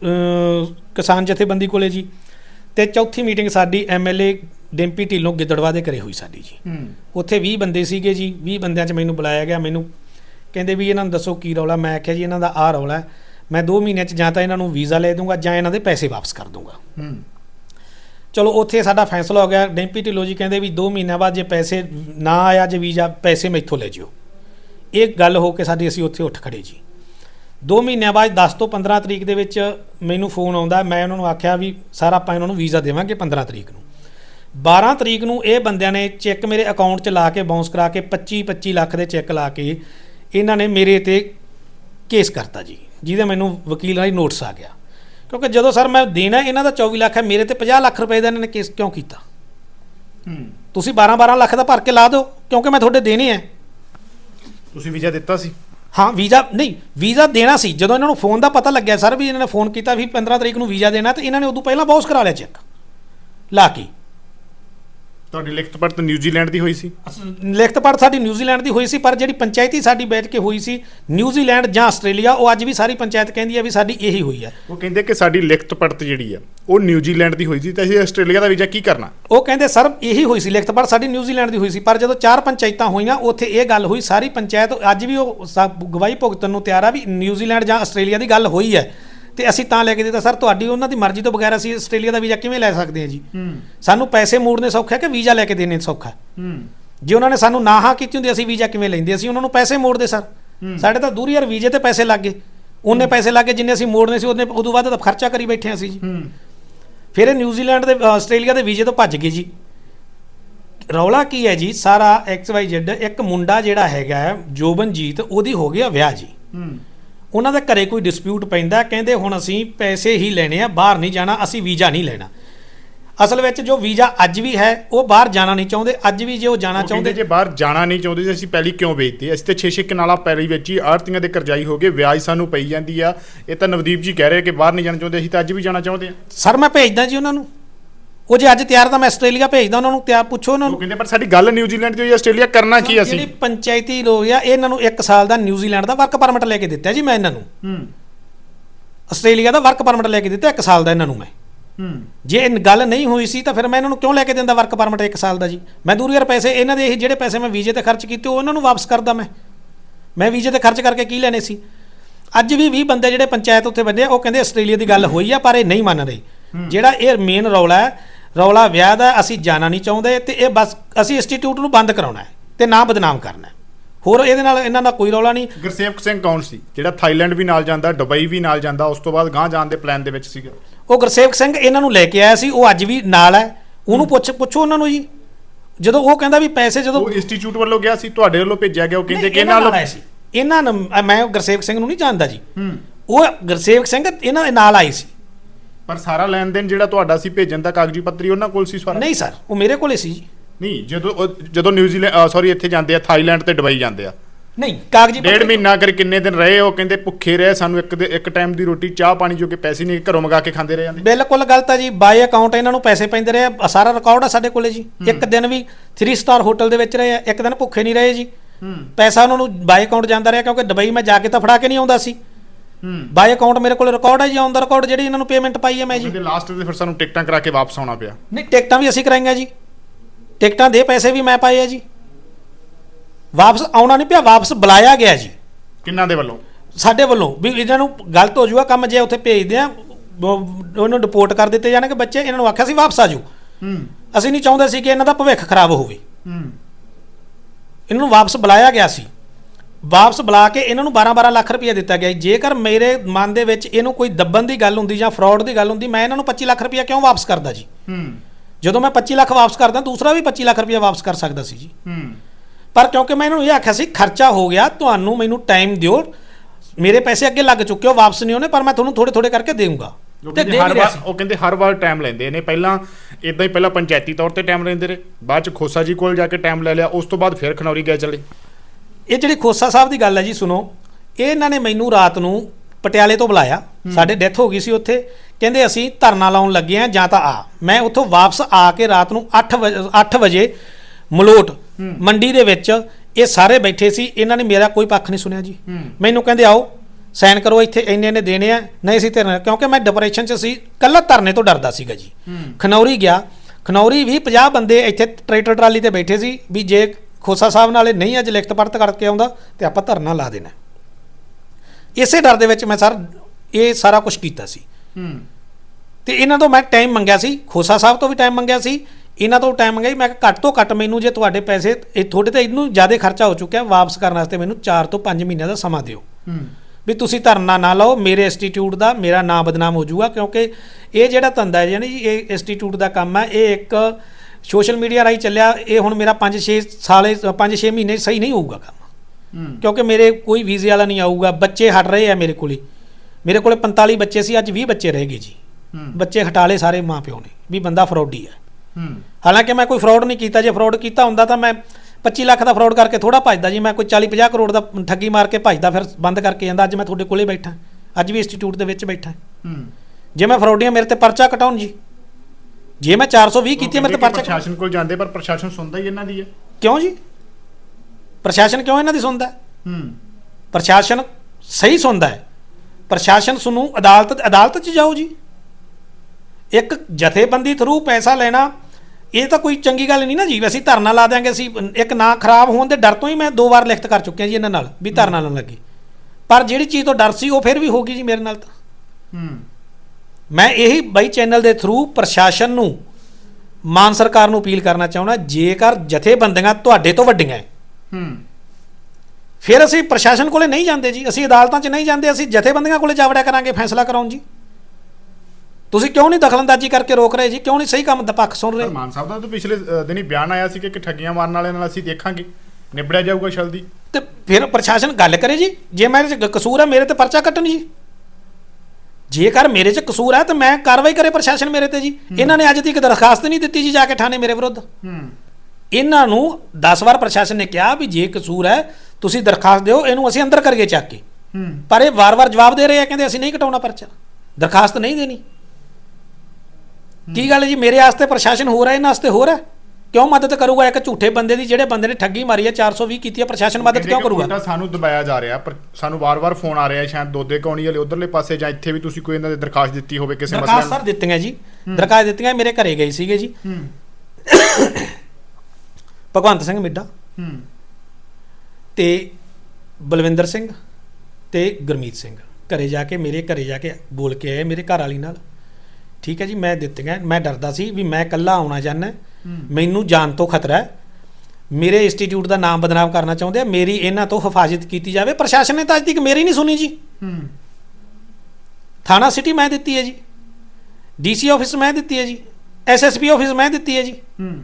ਕਿਸਾਨ ਜਥੇਬੰਦੀ ਕੋਲੇ ਜੀ ਤੇ ਚੌਥੀ ਮੀਟਿੰਗ ਸਾਡੀ ਐਮਐਲਏ ਡਿੰਪੀ ਢਿੱਲੋਂ ਗਿੱਦੜਵਾ ਦੇ ਘਰੇ ਹੋਈ ਸਾਡੀ ਜੀ। ਉੱਥੇ 20 ਬੰਦੇ ਸੀਗੇ ਜੀ 20 ਬੰਦਿਆਂ 'ਚ ਮੈਨੂੰ ਬੁਲਾਇਆ ਗਿਆ ਮੈਨੂੰ ਕਹਿੰਦੇ ਵੀ ਇਹਨਾਂ ਨੂੰ ਦੱਸੋ ਕੀ ਰੌਲਾ ਮੈਂ ਆਖਿਆ ਜੀ ਇਹਨਾਂ ਦਾ ਆਹ ਰੌਲਾ ਮੈਂ 2 ਮਹੀਨਿਆਂ 'ਚ ਜਾਂ ਤਾਂ ਇਹਨਾਂ ਨੂੰ ਵੀਜ਼ਾ ਲੈ ਦੂੰਗਾ ਜਾਂ ਇਹਨਾਂ ਦੇ ਪੈਸੇ ਵਾਪਸ ਕਰ ਦੂੰਗਾ ਚਲੋ ਉੱਥੇ ਸਾਡਾ ਫੈਸਲਾ ਹੋ ਗਿਆ ਡੈਂਪੀ ਢਿੱਲੋਂ ਜੀ ਕਹਿੰਦੇ ਵੀ 2 ਮਹੀਨਿਆਂ ਬਾਅਦ ਜੇ ਪੈਸੇ ਨਾ ਆਇਆ ਜੇ ਵੀਜ਼ਾ ਪੈਸੇ ਮੈਥੋਂ ਲੈ ਜਿਓ। ਇਹ ਗੱਲ ਹੋ ਕੇ ਸਾਡੀ ਅਸੀਂ ਉੱਥੇ ਉੱਠ ਖੜੇ ਜੀ। 2 ਮਹੀਨਿਆਂ ਬਾਅਦ 10 ਤੋਂ 15 ਤਰੀਕ ਦੇ ਵਿੱਚ ਮੈਨੂੰ ਫੋਨ ਆਉਂਦਾ ਮੈਂ ਉਹਨਾਂ ਨੂੰ ਆਖਿਆ ਵੀ ਸਾਰਾ ਆਪਾਂ ਇਹਨਾਂ ਨੂੰ ਵੀਜ਼ਾ ਦੇਵਾਂਗੇ 15 ਤਰੀਕ ਨੂੰ। 12 ਤਰੀਕ ਨੂੰ ਇਹ ਬੰਦਿਆਂ ਨੇ ਚੈੱਕ ਮੇਰੇ ਅਕਾਊਂਟ 'ਚ ਲਾ ਕੇ ਬਾਉਂਸ ਕਰਾ ਕੇ 25 25 ਲੱਖ ਦੇ ਚੈੱਕ ਲਾ ਕੇ ਇਹਨਾਂ ਨੇ ਮੇਰੇ ਤੇ ਕੇਸ ਕਰਤਾ ਜੀ। ਜਿਹਦੇ ਮੈਨੂੰ ਵਕੀਲ ਰਾਹੀਂ ਨੋਟਿਸ ਆ ਗਿਆ। ਕਿਉਂਕਿ ਜਦੋਂ ਸਰ ਮੈਂ ਦੇਣਾ ਇਹਨਾਂ ਦਾ 24 ਲੱਖ ਹੈ ਮੇਰੇ ਤੇ 50 ਲੱਖ ਰੁਪਏ ਦਾ ਇਹਨਾਂ ਨੇ ਕੇਸ ਕਿਉਂ ਕੀਤਾ? ਹੂੰ। ਤੁਸੀਂ 12 12 ਲੱਖ ਦਾ ਭਰ ਕੇ ਲਾ ਦਿਓ ਕਿਉਂਕਿ ਮੈਂ ਤੁਹਾਡੇ ਦੇਣੇ ਆ ਤੁਸੀਂ ਵੀਜ਼ਾ ਦਿੱਤਾ ਸੀ? ਹਾਂ ਵੀਜ਼ਾ ਨਹੀਂ ਵੀਜ਼ਾ ਦੇਣਾ ਸੀ। ਜਦੋਂ ਇਹਨਾਂ ਨੂੰ ਫੋਨ ਦਾ ਪਤਾ ਲੱਗਿਆ ਸਰ ਵੀ ਇਹਨਾਂ ਨੇ ਫੋਨ ਕੀਤਾ ਵੀ 15 ਤਰੀਕ ਨੂੰ ਵੀਜ਼ਾ ਦੇਣਾ ਤੇ ਇਹਨਾਂ ਨੇ ਉਦੋਂ ਪਹਿਲਾਂ ਬਾਉਂਸ ਕਰਾ ਲਿਆ ਚੈੱਕ। ਲਾ ਕੇ। ਤੁਹਾਡੀ ਲਿਖਤ ਪੜਤ ਨਿਊਜ਼ੀਲੈਂਡ ਦੀ ਹੋਈ ਸੀ? ਲਿਖਤ ਪੜ੍ਹ ਸਾਡੀ ਨਿਊਜ਼ੀਲੈਂਡ ਦੀ ਹੋਈ ਸੀ ਪਰ ਜਿਹੜੀ ਪੰਚਾਇਤੀ ਸਾਡੀ ਬੈਠ ਕੇ ਹੋਈ ਸੀ ਨਿਊਜ਼ੀਲੈਂਡ ਜਾਂ ਆਸਟ੍ਰੇਲੀਆ ਉਹ ਅੱਜ ਵੀ ਸਾਰੀ ਪੰਚਾਇਤ ਕਹਿੰਦੀ ਹੈ ਵੀ ਸਾਡੀ ਇਹੀ ਹੋਈ ਹੈ। ਉਹ ਕਹਿੰਦੇ ਕਿ ਸਾਡੀ ਲਿਖਤ ਪੜਤ ਜਿਹੜੀ ਆ ਉਹ ਨਿਊਜ਼ੀਲੈਂਡ ਦੀ ਹੋਈ ਸੀ ਤਾਂ ਅਸੀਂ ਆਸਟ੍ਰੇਲੀਆ ਦਾ ਵੀਜ਼ਾ ਕੀ ਕਰਨਾ? ਉਹ ਕਹਿੰਦੇ ਸਰ ਇਹੀ ਹੋਈ ਸੀ ਲਿਖਤ ਪੜ੍ਹ ਸਾਡੀ ਨਿਊਜ਼ੀਲੈਂਡ ਦੀ ਹੋਈ ਸੀ ਪਰ ਜਦੋਂ ਚਾਰ ਪੰਚਾਇਤਾਂ ਹੋਈਆਂ ਉੱਥੇ ਇਹ ਗੱਲ ਹੋਈ ਸਾਰੀ ਪੰਚਾਇਤ ਅੱਜ ਵੀ ਉਹ ਗਵਾਹੀ ਭੁਗਤਣ ਨੂੰ ਤਿਆਰ ਆ ਵੀ ਨਿਊਜ਼ੀਲੈਂਡ ਜਾਂ ਆਸਟ੍ਰੇਲੀਆ ਦੀ ਗੱਲ ਹੋਈ ਹੈ। ਤੇ ਅਸੀਂ ਤਾਂ ਲੈ ਕੇ ਦਿੱਤਾ। ਸਰ ਤੁਹਾਡੀ ਉਹਨਾਂ ਦੀ ਮਰਜ਼ੀ ਤੋਂ ਬਗੈਰ ਅਸੀਂ ਆਸਟ੍ਰੇਲੀਆ ਦਾ ਵੀਜ਼ਾ ਕਿਵੇਂ ਲੈ ਸਕਦੇ ਹਾਂ ਜੀ? ਸਾਨੂੰ ਪੈਸੇ ਮੋੜਨੇ ਸੌਖਾ ਕਿ ਵੀਜ਼ਾ ਲੈ ਕੇ ਦੇਣੇ ਸੌਖਾ? ਜੇ ਉਹਨਾਂ ਨੇ ਸਾਨੂੰ ਨਾ ਹਾਂ ਕੀਤੀ ਹੁੰਦੀ ਅਸੀਂ ਵੀਜ਼ਾ ਕਿਵੇਂ ਲੈਂਦੇ? ਅਸੀਂ ਉਹਨਾਂ ਨੂੰ ਪੈਸੇ ਮੋੜਦੇ ਸਰ। ਸਾਡੇ ਤਾਂ ਦੂਰੀ ਯਾਰ ਵੀਜ਼ੇ ਤੇ ਪੈਸੇ ਲੱਗ ਗਏ। ਉਹਨੇ ਪੈਸੇ ਲੱਗ ਗਏ ਜਿੰਨੇ ਅਸੀਂ ਮੋੜਨੇ ਸੀ ਉਹਨੇ ਉਦੋਂ ਬਾਅਦ ਤਾਂ ਖਰਚਾ ਕਰੀ ਬੈਠੇ ਅਸੀਂ ਜੀ। ਫਿਰ ਇਹ ਨਿਊਜ਼ੀਲੈਂਡ ਦੇ ਆਸਟ੍ਰੇਲੀਆ ਦੇ ਵੀਜ਼ੇ ਤੋਂ ਭੱਜ ਗਏ ਜੀ। ਰੌਲਾ ਕੀ ਹੈ ਜੀ? ਸਾਰਾ ਐਕਸ ਵਾਈ ਜ਼ੈਡ ਇੱਕ ਮੁੰਡਾ ਜਿਹੜਾ ਹੈਗਾ ਜੋਬਨਜੀਤ ਉਹਦੀ ਹੋ ਗਿਆ ਵਿਆਹ ਜੀ। ਉਹਨਾਂ ਦੇ ਘਰੇ ਕੋਈ ਡਿਸਪਿਊਟ ਪੈਂਦਾ ਕਹਿੰਦੇ ਹੁਣ ਅਸੀਂ ਪੈਸੇ ਹੀ ਲੈਣੇ ਆ ਬਾਹਰ ਨਹੀਂ ਜਾਣਾ ਅਸੀਂ ਵੀਜ਼ਾ ਨਹੀਂ ਲੈਣਾ। ਅਸਲ ਵਿੱਚ ਜੋ ਵੀਜ਼ਾ ਅੱਜ ਵੀ ਹੈ ਉਹ ਬਾਹਰ ਜਾਣਾ ਨਹੀਂ ਚਾਹੁੰਦੇ ਅੱਜ ਵੀ ਜੇ ਉਹ ਜਾਣਾ ਚਾਹੁੰਦੇ ਜੇ ਬਾਹਰ ਜਾਣਾ ਨਹੀਂ ਚਾਹੁੰਦੇ ਸੀ ਅਸੀਂ ਪਹਿਲੀ ਕਿਉਂ ਵੇਚਦੇ ਅਸੀਂ ਤੇ 6-6 ਕਨਾਲਾ ਪਹਿਲੀ ਵੇਚੀ ਆੜਤੀਆਂ ਦੇ ਕਰਜ਼ਾਈ ਹੋ ਗਏ ਵਿਆਜ ਸਾਨੂੰ ਪਈ ਜਾਂਦੀ ਆ। ਇਹ ਤਾਂ ਨਵਦੀਪ ਜੀ ਕਹਿ ਰਹੇ ਕਿ ਬਾਹਰ ਨਹੀਂ ਜਾਣਾ ਚਾਹੁੰਦੇ ਅਸੀਂ ਤਾਂ ਅੱਜ ਵੀ ਜਾਣਾ ਚਾਹੁੰਦੇ ਆ। ਸਰ ਮੈਂ ਭੇਜਦਾ ਜੀ ਉਹਨਾਂ ਨੂੰ। ਉਹ ਜੇ ਅੱਜ ਤਿਆਰ ਤਾਂ ਮੈਂ ਆਸਟ੍ਰੇਲੀਆ ਭੇਜਦਾ ਉਹਨਾਂ ਨੂੰ ਤਿਆਰ ਪੁੱਛੋ ਉਹਨਾਂ ਉਹ ਨੂੰ। ਕਹਿੰਦੇ ਪਰ ਸਾਡੀ ਗੱਲ ਨਿਊਜ਼ੀਲੈਂਡ ਦੀ ਹੋਈ ਆਸਟ੍ਰੇਲੀਆ ਕਰਨਾ ਕੀ ਅਸੀਂ? ਜਿਹੜੀ ਪੰਚਾਇਤੀ ਲੋਕ ਆ ਇਹਨਾਂ ਨੂੰ 1 ਸਾਲ ਦਾ ਨਿਊਜ਼ੀਲੈਂਡ ਦਾ ਵਰਕ ਪਰਮਿਟ ਲੈ ਕੇ ਦਿੱਤਾ ਜੀ ਮੈਂ ਇਹਨਾਂ ਨੂੰ। ਹੂੰ। ਆਸਟ੍ਰੇਲੀਆ ਦਾ ਵਰਕ ਪਰਮਿਟ ਲੈ ਕੇ ਦਿੱਤਾ 1 ਸਾਲ ਦਾ ਇਹਨਾਂ ਨੂੰ ਮੈਂ। ਹੂੰ। ਜੇ ਇਹ ਗੱਲ ਨਹੀਂ ਹੋਈ ਸੀ ਤਾਂ ਫਿਰ ਮੈਂ ਇਹਨਾਂ ਨੂੰ ਕਿਉਂ ਲੈ ਕੇ ਦਿੰਦਾ ਵਰਕ ਪਰਮਿਟ 1 ਸਾਲ ਦਾ ਜੀ? ਮੈਂ ਦੂਰ ਯਾਰ ਪੈਸੇ ਇਹਨਾਂ ਦੇ ਇਹ ਜਿਹੜੇ ਪੈਸੇ ਮੈਂ ਵੀਜ਼ੇ ਤੇ ਖਰਚ ਕੀਤੇ ਉਹ ਉਹਨਾਂ ਨੂੰ ਵਾਪਸ ਕਰਦਾ ਮੈਂ। ਮੈਂ ਵੀਜ਼ੇ ਤੇ ਖਰਚ ਕਰਕੇ ਕੀ ਲੈਣੇ ਸੀ? ਅੱਜ ਵੀ 20 ਬੰਦੇ ਜਿਹੜੇ ਪੰਚਾਇਤ ਉੱਥੇ ਬੰਦੇ ਆ ਉਹ ਕਹਿੰਦੇ ਆਸਟ੍ਰੇਲੀਆ ਦੀ ਗੱਲ ਹੋਈ ਆ ਪਰ ਇਹ ਨਹੀਂ ਮੰਨ ਰਹੇ ਜਿਹੜਾ ਇਹ ਮੇਨ ਰੌਲਾ ਹੈ ਰੌਲਾ ਵਿਆਹ ਦਾ ਅਸੀਂ ਜਾਣਾ ਨਹੀਂ ਚਾਹੁੰਦੇ ਤੇ ਇਹ ਬਸ ਅਸੀਂ ਇੰਸਟੀਚਿਊਟ ਨੂੰ ਬੰਦ ਕਰਾਉਣਾ ਹੈ ਤੇ ਨਾ ਬਦਨਾਮ ਕਰਨਾ ਹੈ। ਹੋਰ ਇਹਦੇ ਨਾਲ ਇਹਨਾਂ ਦਾ ਕੋਈ ਰੌਲਾ ਨਹੀਂ। ਗੁਰਸੇਵਕ ਸਿੰਘ ਕੌਣ ਸੀ? ਜਿਹੜਾ ਥਾਈਲੈਂਡ ਵੀ ਨਾਲ ਜਾਂਦਾ ਦੁਬਈ ਵੀ ਨਾਲ ਜਾਂਦਾ ਉਸ ਤੋਂ ਬਾਅਦ ਗਾਂ ਜਾਣ ਦੇ ਪਲਾਨ ਦੇ ਵਿੱਚ ਸੀਗਾ। ਉਹ ਗੁਰਸੇਵਕ ਸਿੰਘ ਇਹਨਾਂ ਨੂੰ ਲੈ ਕੇ ਆਇਆ ਸੀ ਉਹ ਅੱਜ ਵੀ ਨਾਲ ਹੈ। ਉਹਨੂੰ ਪੁੱਛ ਪੁੱਛੋ ਉਹਨਾਂ ਨੂੰ ਜੀ। ਜਦੋਂ ਉਹ ਕਹਿੰਦਾ ਵੀ ਪੈਸੇ ਜਦੋਂ ਉਹ ਇੰਸਟੀਚਿਊਟ ਵੱਲੋਂ ਗਿਆ ਸੀ ਤੁਹਾਡੇ ਵੱਲੋਂ ਭੇਜਿਆ ਗਿਆ ਉਹ ਕਹਿੰਦੇ ਕਿ ਇਹਨਾਂ ਨਾਲ ਆਇਆ ਸੀ। ਇਹਨਾਂ ਮੈਂ ਗੁਰਸੇਵਕ ਸਿੰਘ ਨੂੰ ਨਹੀਂ ਜਾਣਦਾ ਜੀ। ਉਹ ਗੁਰਸੇਵਕ ਸਿੰਘ ਇਹਨਾਂ ਦੇ ਨਾਲ ਆਈ ਸੀ। ਪਰ ਸਾਰਾ ਲੈਣ ਦੇਣ ਜਿਹੜਾ ਤੁਹਾਡਾ ਸੀ ਭੇਜਣ ਦਾ ਕਾਗਜ਼ੀ ਪੱਤਰੀ ਉਹਨਾਂ ਕੋਲ ਸੀ ਸਾਰਾ? ਨਹੀਂ ਸਰ ਉਹ ਮੇਰੇ ਕੋਲੇ ਸੀ ਜੀ। ਨਹੀਂ ਜਦੋਂ ਉਹ- ਜਦੋਂ ਨਿਊਜ਼ੀਲੈਂਡ ਸੌਰੀ ਇੱਥੇ ਜਾਂਦੇ ਆ ਥਾਈਲੈਂਡ ਤੇ ਦੁਬਈ ਜਾਂਦੇ ਆ। ਨਹੀਂ ਕਾਗਜ਼ੀ ਡੇਢ ਮਹੀਨਾ ਕਰ ਕਿੰਨੇ ਦਿਨ ਰਹੇ ਉਹ ਕਹਿੰਦੇ ਭੁੱਖੇ ਰਹੇ ਸਾਨੂੰ ਇੱਕ ਦੇ ਇੱਕ ਟਾਈਮ ਦੀ ਰੋਟੀ ਚਾਹ ਪਾਣੀ ਜੋ ਕਿ ਪੈਸੇ ਨਹੀਂ ਘਰੋਂ ਮੰਗਾ ਕੇ ਖਾਂਦੇ ਰਹੇ ਜਾਂਦੇ। ਬਿਲਕੁਲ ਗਲਤ ਹੈ ਜੀ ਬਾਈ ਅਕਾਊਂਟ ਇਹਨਾਂ ਨੂੰ ਪੈਸੇ ਪੈਂਦੇ ਰਹੇ ਆ, ਸਾਰਾ ਰਿਕਾਰਡ ਆ ਸਾਡੇ ਕੋਲੇ ਜੀ। ਇੱਕ ਦਿਨ ਵੀ 3 ਸਟਾਰ ਹੋਟਲ ਦੇ ਵਿੱਚ ਰਹੇ ਆ ਇੱਕ ਦਿਨ ਭੁੱਖੇ ਨਹੀਂ ਰਹੇ ਜੀ। ਪੈਸਾ ਉਹਨਾਂ ਨੂੰ ਬਾਈ ਅਕਾਊਂਟ ਜਾਂਦਾ ਰਿਹਾ ਕਿਉਂਕਿ ਦੁਬਈ ਮੈਂ ਜਾ ਕੇ ਤਾਂ ਫੜਾ ਕੇ ਨਹੀਂ ਆਉਂਦਾ ਸੀ। ਬਾਈ ਅਕਾਊਂਟ ਮੇਰੇ ਕੋਲ ਰਿਕਾਰਡ ਹੈ ਜੀ ਆਨ ਦਾ ਰਿਕਾਰਡ ਜਿਹੜੀ ਇਹਨਾਂ ਨੂੰ ਪੇਮੈਂਟ ਪਾਈ ਹੈ ਮੈਂ ਜੀ। ਲਾਸਟ ਤੇ ਫਿਰ ਸਾਨੂੰ ਟਿਕਟਾਂ ਕਰਾ ਕੇ ਵਾਪਸ ਆਉਣਾ ਪਿਆ। ਨਹੀਂ ਟਿਕਟਾਂ ਵੀ ਅਸੀਂ ਕਰਾਈਆਂ ਜੀ। ਟਿਕਟਾਂ ਦੇ ਪੈਸੇ ਵੀ ਮੈਂ ਪਾਏ ਆ ਜੀ। ਵਾਪਸ ਆਉਣਾ ਨਹੀਂ ਪਿਆ ਵਾਪਸ ਬੁਲਾਇਆ ਗਿਆ ਜੀ। ਕਿੰਨਾਂ ਦੇ ਵੱਲੋਂ? ਸਾਡੇ ਵੱਲੋਂ। ਵੀ ਇਹਨਾਂ ਨੂੰ ਗਲਤ ਹੋ ਜੂਗਾ ਕੰਮ ਜੇ ਉੱਥੇ ਭੇਜਦੇ ਆ ਉਹ- ਉਹਨੂੰ ਡਿਪੋਰਟ ਕਰ ਦਿੱਤੇ ਜਾਣਗੇ ਬੱਚੇ ਇਹਨਾਂ ਨੂੰ ਆਖਿਆ ਸੀ ਵਾਪਸ ਆ ਜਾਓ। ਹੂੰ। ਅਸੀਂ ਨਹੀਂ ਚਾਹੁੰਦੇ ਸੀ ਕਿ ਇਹਨਾਂ ਦਾ ਭਵਿੱਖ ਖਰਾਬ ਹੋਵੇ। ਹੂੰ। ਇਹਨਾਂ ਨੂੰ ਵਾਪਸ ਬੁਲਾਇਆ ਗਿਆ ਸੀ। ਵਾਪਸ ਬੁਲਾ ਕੇ ਇਹਨਾਂ ਨੂੰ 12-12 ਲੱਖ ਰੁਪਏ ਦਿੱਤਾ ਗਿਆ। ਜੇਕਰ ਮੇਰੇ ਮਨ ਦੇ ਵਿੱਚ ਇਹਨੂੰ ਕੋਈ ਦੱਬਣ ਦੀ ਗੱਲ ਹੁੰਦੀ ਜਾਂ ਫਰਾਡ ਦੀ ਗੱਲ ਹੁੰਦੀ ਮੈਂ ਇਹਨਾਂ ਨੂੰ 25 ਲੱਖ ਰੁਪਏ ਕਿਉਂ ਵਾਪਸ ਕਰਦਾ ਜੀ? ਹੂੰ। ਜਦੋਂ ਮੈਂ 25 ਲੱਖ ਵਾਪਸ ਕਰਦਾ ਦੂਸਰਾ ਵੀ 25 ਲੱਖ ਰੁਪਏ ਵਾਪਸ ਕਰ ਸਕਦਾ ਸੀ ਜੀ। ਹੂੰ। ਪਰ ਕਿਉਂਕਿ ਮੈਂ ਇਹਨਾਂ ਇਹ ਆਖਿਆ ਸੀ ਖਰਚਾ ਹੋ ਗਿਆ ਤੁਹਾਨੂੰ ਮੈਨੂੰ ਟਾਈਮ ਦਿਓ ਮੇਰੇ ਪੈਸੇ ਅੱਗੇ ਲੱਗ ਚੁੱਕੇ ਹੋ ਵਾਪਸ ਨਹੀਂ ਹੋਣੇ ਪਰ ਮੈਂ ਤੁਹਾਨੂੰ ਥੋੜੇ ਥੋੜੇ ਕਰਕੇ ਦੇਵਾਂਗਾ ਤੇ ਹਰ ਵਾਰ। ਉਹ ਕਹਿੰਦੇ ਹਰ ਵਾਰ ਟਾਈਮ ਲੈਂਦੇ ਨੇ। ਪਹਿਲਾਂ ਇਦਾਂ ਹੀ ਪਹਿਲਾਂ ਪੰਚਾਇਤੀ ਤੌਰ ਤੇ ਟਾਈਮ ਲੈਂਦੇ ਰਹੇ। ਬਾਅਦ ਚ ਖੋਸਾ ਜੀ ਕੋਲ ਜਾ ਕੇ ਟਾਈਮ ਲੈ ਲਿਆ ਉਸ ਤੋਂ ਬਾਅਦ ਫਿਰ ਖਨੌਰੀ ਗਏ ਚਲੇ। ਇਹ ਜਿਹੜੀ ਖੋਸਾ ਸਾਹਿਬ ਦੀ ਗੱਲ ਹੈ ਜੀ ਸੁਣੋ। ਇਹ ਇਹਨਾਂ ਨੇ ਮੈਨੂੰ ਰਾਤ ਨੂੰ ਪਟਿਆਲੇ ਤੋਂ ਬੁਲਾਇਆ। ਸਾਡੇ ਡੈਥ ਹੋ ਗਈ ਸੀ ਉੱਥੇ। ਕਹਿੰਦੇ ਅਸੀਂ ਧਰਨਾ ਲਾਉਣ ਲੱਗੇ ਆ ਜਾਂ ਤਾਂ ਆ। ਮੈਂ ਉੱਥੋਂ ਵਾਪਸ ਆ ਕੇ ਰਾਤ ਨੂੰ 8 ਵਜੇ 8 ਵਜੇ ਮਲੋਟ ਮੰਡੀ ਦੇ ਵਿੱਚ ਇਹ ਸਾਰੇ ਬੈਠੇ ਸੀ। ਇਹਨਾਂ ਨੇ ਮੇਰਾ ਕੋਈ ਪੱਖ ਨਹੀਂ ਸੁਣਿਆ ਜੀ। ਮੈਨੂੰ ਕਹਿੰਦੇ ਆਓ ਸਾਈਨ ਕਰੋ ਇੱਥੇ ਇੰਨੇ ਇੰਨੇ ਦੇਣੇ ਆ। ਨਹੀਂ ਸੀ ਤੇ ਕਿਉਂਕਿ ਮੈਂ ਡਿਪਰੈਸ਼ਨ 'ਚ ਸੀ। ਕੱਲਾ ਧਰਨੇ ਤੋਂ ਡਰਦਾ ਸੀਗਾ ਜੀ। ਖਨੌਰੀ ਗਿਆ। ਖਨੌਰੀ ਵੀ 50 ਬੰਦੇ ਇੱਥੇ ਟਰੈਕਟਰ ਟਰਾਲੀ ਤੇ ਬੈਠੇ ਸੀ ਵੀ ਜੇ ਖੋਸਾ ਸਾਹਿਬ ਨਾਲੇ ਨਹੀਂ ਅੱਜ ਲਿਖਤ ਪੜਤ ਕਰਕੇ ਆਉਂਦਾ ਤੇ ਆਪਾਂ ਧਰਨਾ ਲਾ ਦੇਣਾ। ਇਸੇ ਡਰ ਦੇ ਵਿੱਚ ਮੈਂ ਸਰ ਇਹ ਸਾਰਾ ਕੁਝ ਕੀਤਾ ਸੀ। ਹੂੰ। ਤੇ ਇਹਨਾਂ ਤੋਂ ਮੈਂ ਟਾਈਮ ਮੰਗਿਆ ਸੀ। ਖੋਸਾ ਸਾਹਿਬ ਤੋਂ ਵੀ ਟਾਈਮ ਮੰਗਿਆ ਸੀ। ਇਹਨਾਂ ਤੋਂ ਟਾਈਮ ਮੰਗਿਆ ਸੀ। ਮੈਂ ਘੱਟ ਤੋਂ ਘੱਟ ਮੈਨੂੰ ਜੇ ਤੁਹਾਡੇ ਪੈਸੇ ਇਹ ਤੁਹਾਡੇ ਤੇ ਇਹਨੂੰ ਜ਼ਿਆਦਾ ਖਰਚਾ ਹੋ ਚੁੱਕਿਆ ਵਾਪਸ ਕਰਨ ਵਾਸਤੇ ਮੈਨੂੰ 4 ਤੋਂ 5 ਮਹੀਨਿਆਂ ਦਾ ਸਮਾਂ ਦਿਓ। ਹੂੰ। ਵੀ ਤੁਸੀਂ ਧਰਨਾ ਨਾ ਲਾਓ ਮੇਰੇ ਇੰਸਟੀਚਿਊਟ ਦਾ ਮੇਰਾ ਨਾਮ ਬਦਨਾਮ ਹੋ ਜਾਊਗਾ ਕਿਉਂਕਿ ਇਹ ਜਿਹੜਾ ਧੰਦਾ ਹੈ ਜਾਨੀ ਜੀ ਇਹ ਇੰਸਟੀਚਿਊਟ ਦਾ ਕੰਮ ਹੈ ਇਹ ਇੱਕ ਸੋਸ਼ਲ ਮੀਡੀਆ ਰਾਹੀਂ ਚੱਲਿਆ ਇਹ ਹੁਣ ਮੇਰਾ 5-6 ਸਾਲੇ 5-6 ਮਹੀਨੇ ਸਹੀ ਨਹੀਂ ਹੋਊਗਾ ਕੰਮ। ਕਿਉਂਕਿ ਮੇਰੇ ਕੋਈ ਵੀਜ਼ੇ ਵਾਲਾ ਨਹੀਂ ਆਊਗਾ ਬੱਚੇ ਹਟ ਰਹੇ ਆ ਮੇਰੇ ਕੋਲੇ। ਮੇਰੇ ਕੋਲੇ 45 ਬੱਚੇ ਸੀ ਅੱਜ 20 ਬੱਚੇ ਰਹਿ ਗਏ ਜੀ। ਬੱਚੇ ਹਟਾ ਲਏ ਸਾਰੇ ਮਾਂ ਪਿਓ ਨੇ ਵੀ ਬੰਦਾ ਫਰੋਡੀ ਹੂੰ। ਹਾਲਾਂਕਿ ਮੈਂ ਕੋਈ ਫਰਾਡ ਨਹੀਂ ਕੀਤਾ ਜੇ ਫਰਾਡ ਕੀਤਾ ਹੁੰਦਾ ਤਾਂ ਮੈਂ 25 ਲੱਖ ਦਾ ਫਰਾਡ ਕਰਕੇ ਥੋੜਾ ਭੱਜਦਾ ਜੀ ਮੈਂ ਕੋਈ 40 50 ਕਰੋੜ ਦਾ ਠੱਗੀ ਮਾਰ ਕੇ ਭੱਜਦਾ ਫਿਰ ਬੰਦ ਕਰਕੇ ਜਾਂਦਾ ਅੱਜ ਮੈਂ ਤੁਹਾਡੇ ਕੋਲੇ ਬੈਠਾ। ਅੱਜ ਵੀ ਇੰਸਟੀਚਿਊਟ ਦੇ ਵਿੱਚ ਬੈਠਾ। ਜੇ ਮੈਂ ਫਰੋਡੀਆਂ ਮੇਰੇ ਤੇ ਪਰਚਾ ਕਟਾਉਣ ਜੀ। ਜੇ ਮੈਂ 420 ਕੀਤੀ ਹੈ, ਮੇਰੇ ਤੇ ਪਰਚਾ ਪ੍ਰਸ਼ਾਸਨ ਕੋਲ ਜਾਂਦੇ ਪਰ ਪ੍ਰਸ਼ਾਸਨ ਸੁਣਦਾ ਹੀ ਇਹਨਾਂ ਦੀ ਹੈ ਕਿਉਂ ਜੀ? ਪ੍ਰਸ਼ਾਸਨ ਕਿਉਂ ਇਹਨਾਂ ਦੀ ਸੁਣਦਾ? ਹੈ? ਹੂੰ ਪ੍ਰਸ਼ਾਸਨ ਸਹੀ ਸੁਣਦਾ ਹੈ। ਪ੍ਰਸ਼ਾਸਨ ਸੁਣੂ ਅਦਾਲਤ ਅਦਾਲਤ 'ਚ ਜਾਓ ਜੀ। ਇੱਕ ਜਥੇਬੰਦੀ ਥਰੂ ਪੈਸਾ ਲੈਣਾ ਇਹ ਤਾਂ ਕੋਈ ਚੰਗੀ ਗੱਲ ਨਹੀਂ ਨਾ ਜੀ। ਅਸੀਂ ਧਰਨਾ ਲਾ ਦਿਆਂਗੇ ਅਸੀਂ ਇੱਕ ਨਾ ਖਰਾਬ ਹੋਣ ਦੇ ਡਰ ਤੋਂ ਹੀ ਮੈਂ ਦੋ ਵਾਰ ਲਿਖਤ ਕਰ ਚੁੱਕਿਆ ਜੀ ਇਹਨਾਂ ਨਾਲ ਵੀ ਧਰਨਾ ਲਾਉਣ ਲੱਗੇ। ਪਰ ਜਿਹੜੀ ਚੀਜ਼ ਤੋਂ ਡਰ ਸੀ ਉਹ ਫਿਰ ਵੀ ਹੋ ਗਈ ਜੀ ਮੇਰੇ ਨਾਲ ਤਾਂ। ਹੂੰ। ਮੈਂ ਇਹੀ ਬਾਈ ਚੈਨਲ ਦੇ ਥਰੂ ਪ੍ਰਸ਼ਾਸਨ ਨੂੰ ਮਾਨ ਸਰਕਾਰ ਨੂੰ ਅਪੀਲ ਕਰਨਾ ਚਾਹੁੰਦਾ ਜੇਕਰ ਜਥੇਬੰਦੀਆਂ ਤੁਹਾਡੇ ਤੋਂ ਵੱਡੀਆਂ ਹੈ। ਫਿਰ ਅਸੀਂ ਪ੍ਰਸ਼ਾਸਨ ਕੋਲੇ ਨਹੀਂ ਜਾਂਦੇ ਜੀ ਅਸੀਂ ਅਦਾਲਤਾਂ 'ਚ ਨਹੀਂ ਜਾਂਦੇ ਅਸੀਂ ਜਥੇਬੰਦੀਆਂ ਕੋਲੇ ਜਾਵੜਿਆ ਕਰਾਂਗੇ ਫੈਸਲਾ ਕਰਾਉਣ ਜੀ। ਤੁਸੀਂ ਕਿਉਂ ਨਹੀਂ ਦਖਲਅੰਦਾਜ਼ੀ ਕਰਕੇ ਰੋਕ ਰਹੇ ਜੀ? ਕਿਉਂ ਨਹੀਂ ਸਹੀ ਕੰਮ ਦਾ ਪੱਖ ਸੁਣ ਰਹੇ? ਮਾਨ ਸਾਹਿਬ ਦਾ ਤਾਂ ਪਿਛਲੇ ਦਿਨੀ ਬਿਆਨ ਆਇਆ ਸੀ ਕਿ ਕਿ ਠੱਗੀਆਂ ਮਾਰਨ ਵਾਲਿਆਂ ਨਾਲ ਅਸੀਂ ਦੇਖਾਂਗੇ ਨਿਬੜਿਆ ਜਾਊਗਾ ਜਲਦੀ ਤੇ ਫਿਰ ਪ੍ਰਸ਼ਾਸਨ ਗੱਲ ਕਰੇ ਜੀ? ਜੇ ਮੇਰੇ 'ਚ ਗ- ਕਸੂਰ ਹੈ ਮੇਰੇ ਤੇ ਪਰਚਾ ਕੱਟਣ ਜੀ। ਜੇਕਰ ਮੇਰੇ 'ਚ ਕਸੂਰ ਹੈ ਤਾਂ ਮੈਂ ਕਾਰਵਾਈ ਕਰੇ ਪ੍ਰਸ਼ਾਸਨ ਮੇਰੇ ਤੇ ਜੀ। ਇਹਨਾਂ ਨੇ ਅੱਜ ਤੱਕ ਦਰਖਾਸਤ ਨਹੀਂ ਦਿੱਤੀ ਜੀ ਜਾ ਕੇ ਥਾਣੇ ਮੇਰੇ ਵਿਰੁੱਧ। ਹੂੰ। ਇਹਨਾਂ ਨੂੰ 10 ਵਾਰ ਪ੍ਰਸ਼ਾਸਨ ਨੇ ਕਿਹਾ ਵੀ ਜੇ ਕਸੂਰ ਹੈ ਤੁਸੀਂ ਦਰਖਾਸਤ ਦਿਓ ਇਹਨੂੰ ਅਸੀਂ ਅੰਦਰ ਕਰੀਏ ਚੱਕ ਕੇ। ਹੂੰ। ਪਰ ਇਹ ਵਾਰ-ਵਾਰ ਜਵਾਬ ਦੇ ਰਹੇ ਆ ਕਹਿੰਦੇ ਅਸੀਂ ਨਹੀਂ ਕਟਾਉਣਾ ਪਰਚਾ। ਦਰਖਾਸਤ ਨਹੀਂ ਦੇਣੀ। ਕੀ ਗੱਲ ਜੀ? ਮੇਰੇ ਵਾਸਤੇ ਪ੍ਰਸ਼ਾਸਨ ਹੋ ਰਿਹਾ ਇਹਨਾਂ ਵਾਸਤੇ ਹੋ? ਰਿਹਾ ਕਿਉਂ ਮਦਦ ਕਰੂਗਾ? ਇੱਕ ਝੂਠੇ ਬੰਦੇ ਦੀ ਜਿਹੜੇ ਬੰਦੇ ਨੇ ਠੱਗੀ ਮਾਰੀ ਹੈ 420 ਕੀਤੀ ਹੈ ਪ੍ਰਸ਼ਾਸਨ ਮਦਦ ਕਿਉਂ ਕਰੂਗਾ? ਸਾਨੂੰ ਦਬਾਇਆ ਜਾ ਰਿਹਾ? ਪਰ ਸਾਨੂੰ ਵਾਰ-ਵਾਰ ਫੋਨ ਆ ਰਿਹਾ ਸ਼ਾਇਦ ਦੋਦੇ ਕੌਣੀ ਵਾਲੇ ਉਧਰਲੇ ਪਾਸੇ ਜਾਂ ਇੱਥੇ ਵੀ ਤੁਸੀਂ ਕੋਈ ਇਹਨਾਂ ਦੇ ਦਰਖਾਸਤ ਦਿੱਤੀ ਹੋਵੇ ਕਿਸੇ ਦਰਖਾਸਤ ਮਸਲੇ ਸਰ ਦਿੱਤੀਆਂ ਜੀ। ਦਰਖਾਸਤ ਦਿੱਤੀਆਂ ਮੇਰੇ ਘਰੇ ਗਈ ਸੀਗੇ ਜੀ। ਭਗਵੰਤ ਸਿੰਘ ਮਿੱਡਾ। ਤੇ ਬਲਵਿੰਦਰ ਸਿੰਘ ਤੇ ਗੁਰਮੀਤ ਸਿੰਘ। ਘਰੇ ਜਾ ਕੇ ਮੇਰੇ ਘਰੇ ਜਾ ਕੇ ਬੋਲ ਕੇ ਆਏ ਮੇਰੇ ਘਰ ਵਾਲੀ ਨਾਲ। ਠੀਕ ਹੈ ਜੀ ਮੈਂ ਦਿੱਤੀਆਂ ਮੈਂ ਡਰਦਾ ਸੀ ਵੀ ਮੈਂ ਇਕੱਲਾ ਆਉਣਾ ਚਾਹੁੰਦਾ। ਮੈਨੂੰ ਜਾਨ ਤੋਂ ਖਤਰਾ ਹੈ। ਮੇਰੇ ਇੰਸਟੀਚਿਊਟ ਦਾ ਨਾਮ ਬਦਨਾਮ ਕਰਨਾ ਚਾਹੁੰਦੇ ਆ ਮੇਰੀ ਇਹਨਾਂ ਤੋਂ ਹਿਫਾਜ਼ਤ ਕੀਤੀ ਜਾਵੇ। ਪ੍ਰਸ਼ਾਸਨ ਨੇ ਤਾਂ ਅੱਜ ਤੱਕ ਮੇਰੀ ਨਹੀਂ ਸੁਣੀ ਜੀ। ਹੂੰ। ਥਾਣਾ ਸਿਟੀ ਮੈਂ ਦਿੱਤੀ ਹੈ ਜੀ। ਡੀਸੀ ਆਫਿਸ ਮੈਂ ਦਿੱਤੀ ਹੈ ਜੀ। ਐਸਐਸਪੀ ਆਫਿਸ ਮੈਂ ਦਿੱਤੀ ਹੈ ਜੀ। ਹੂੰ।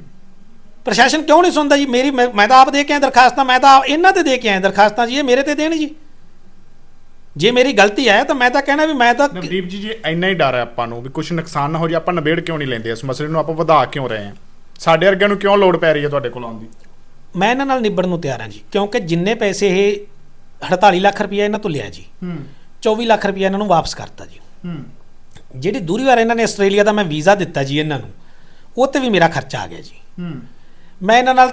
ਪ੍ਰਸ਼ਾਸਨ ਕਿਉਂ ਨਹੀਂ ਸੁਣਦਾ ਜੀ? ਮੇਰੀ ਮੈਂ ਤਾਂ ਆਪ ਦੇ ਕੇ ਆਇਆ ਦਰਖਾਸਤਾਂ ਮੈਂ ਤਾਂ ਇਹਨਾਂ ਤੇ ਦੇ ਕੇ ਆਇਆ ਦਰਖਾਸਤਾਂ ਜੀ ਇਹ ਮੇਰੇ ਤੇ ਦੇਣ ਜੀ। ਜੇ ਮੇਰੀ ਗਲਤੀ ਹੈ ਤਾਂ ਮੈਂ ਤਾਂ ਕਹਿਣਾ ਵੀ ਮੈਂ ਤਾਂ ਨਵਦੀਪ ਜੀ ਜੀ ਇੰਨਾ ਹੀ ਡਰ ਹੈ ਆਪਾਂ ਨੂੰ ਵੀ ਕੁਝ ਨੁਕਸਾਨ ਨਾ ਹੋ ਜਾਏ ਆਪਾਂ ਨਿਬੇੜ ਕਿਉਂ ਨਹੀਂ ਲੈਂਦੇ? ਇਸ ਮਸਲੇ ਨੂੰ ਆਪਾਂ ਵਧਾ ਕਿਉਂ ਰਹੇ ਹਾਂ? ਸਾਡੇ ਵਰਗਿਆਂ ਨੂੰ ਕਿਉਂ ਲੋੜ ਪੈ ਰਹੀ ਹੈ ਤੁਹਾਡੇ ਕੋਲ ਆਉਣ ਦੀ? ਮੈਂ ਇਹਨਾਂ ਨਾਲ ਨਿਬੜਨ ਨੂੰ ਤਿਆਰ ਹਾਂ ਜੀ ਕਿਉਂਕਿ ਜਿੰਨੇ ਪੈਸੇ ਇਹ 48 ਲੱਖ ਰੁਪਇਆ ਇਹਨਾਂ ਤੋਂ ਲਿਆ ਜੀ। ਹੂੰ। 24 ਲੱਖ ਰੁਪਇਆ ਇਹਨਾਂ ਨੂੰ ਵਾਪਸ ਕਰਤਾ ਜੀ। ਹੂੰ। ਜਿਹੜੀ ਦੂਰੀ ਵਾਰ ਇਹਨਾਂ ਨੇ ਆਸਟ੍ਰੇਲੀਆ ਦਾ ਮੈਂ ਵੀਜ਼ਾ ਦਿੱਤਾ ਜੀ ਇਹਨਾਂ ਨੂੰ ਉਹ ਤੇ ਵੀ ਮੇਰਾ ਖਰਚਾ ਆ ਗਿਆ ਜੀ। ਹੂੰ। ਮੈਂ ਇਹਨਾਂ ਨਾਲ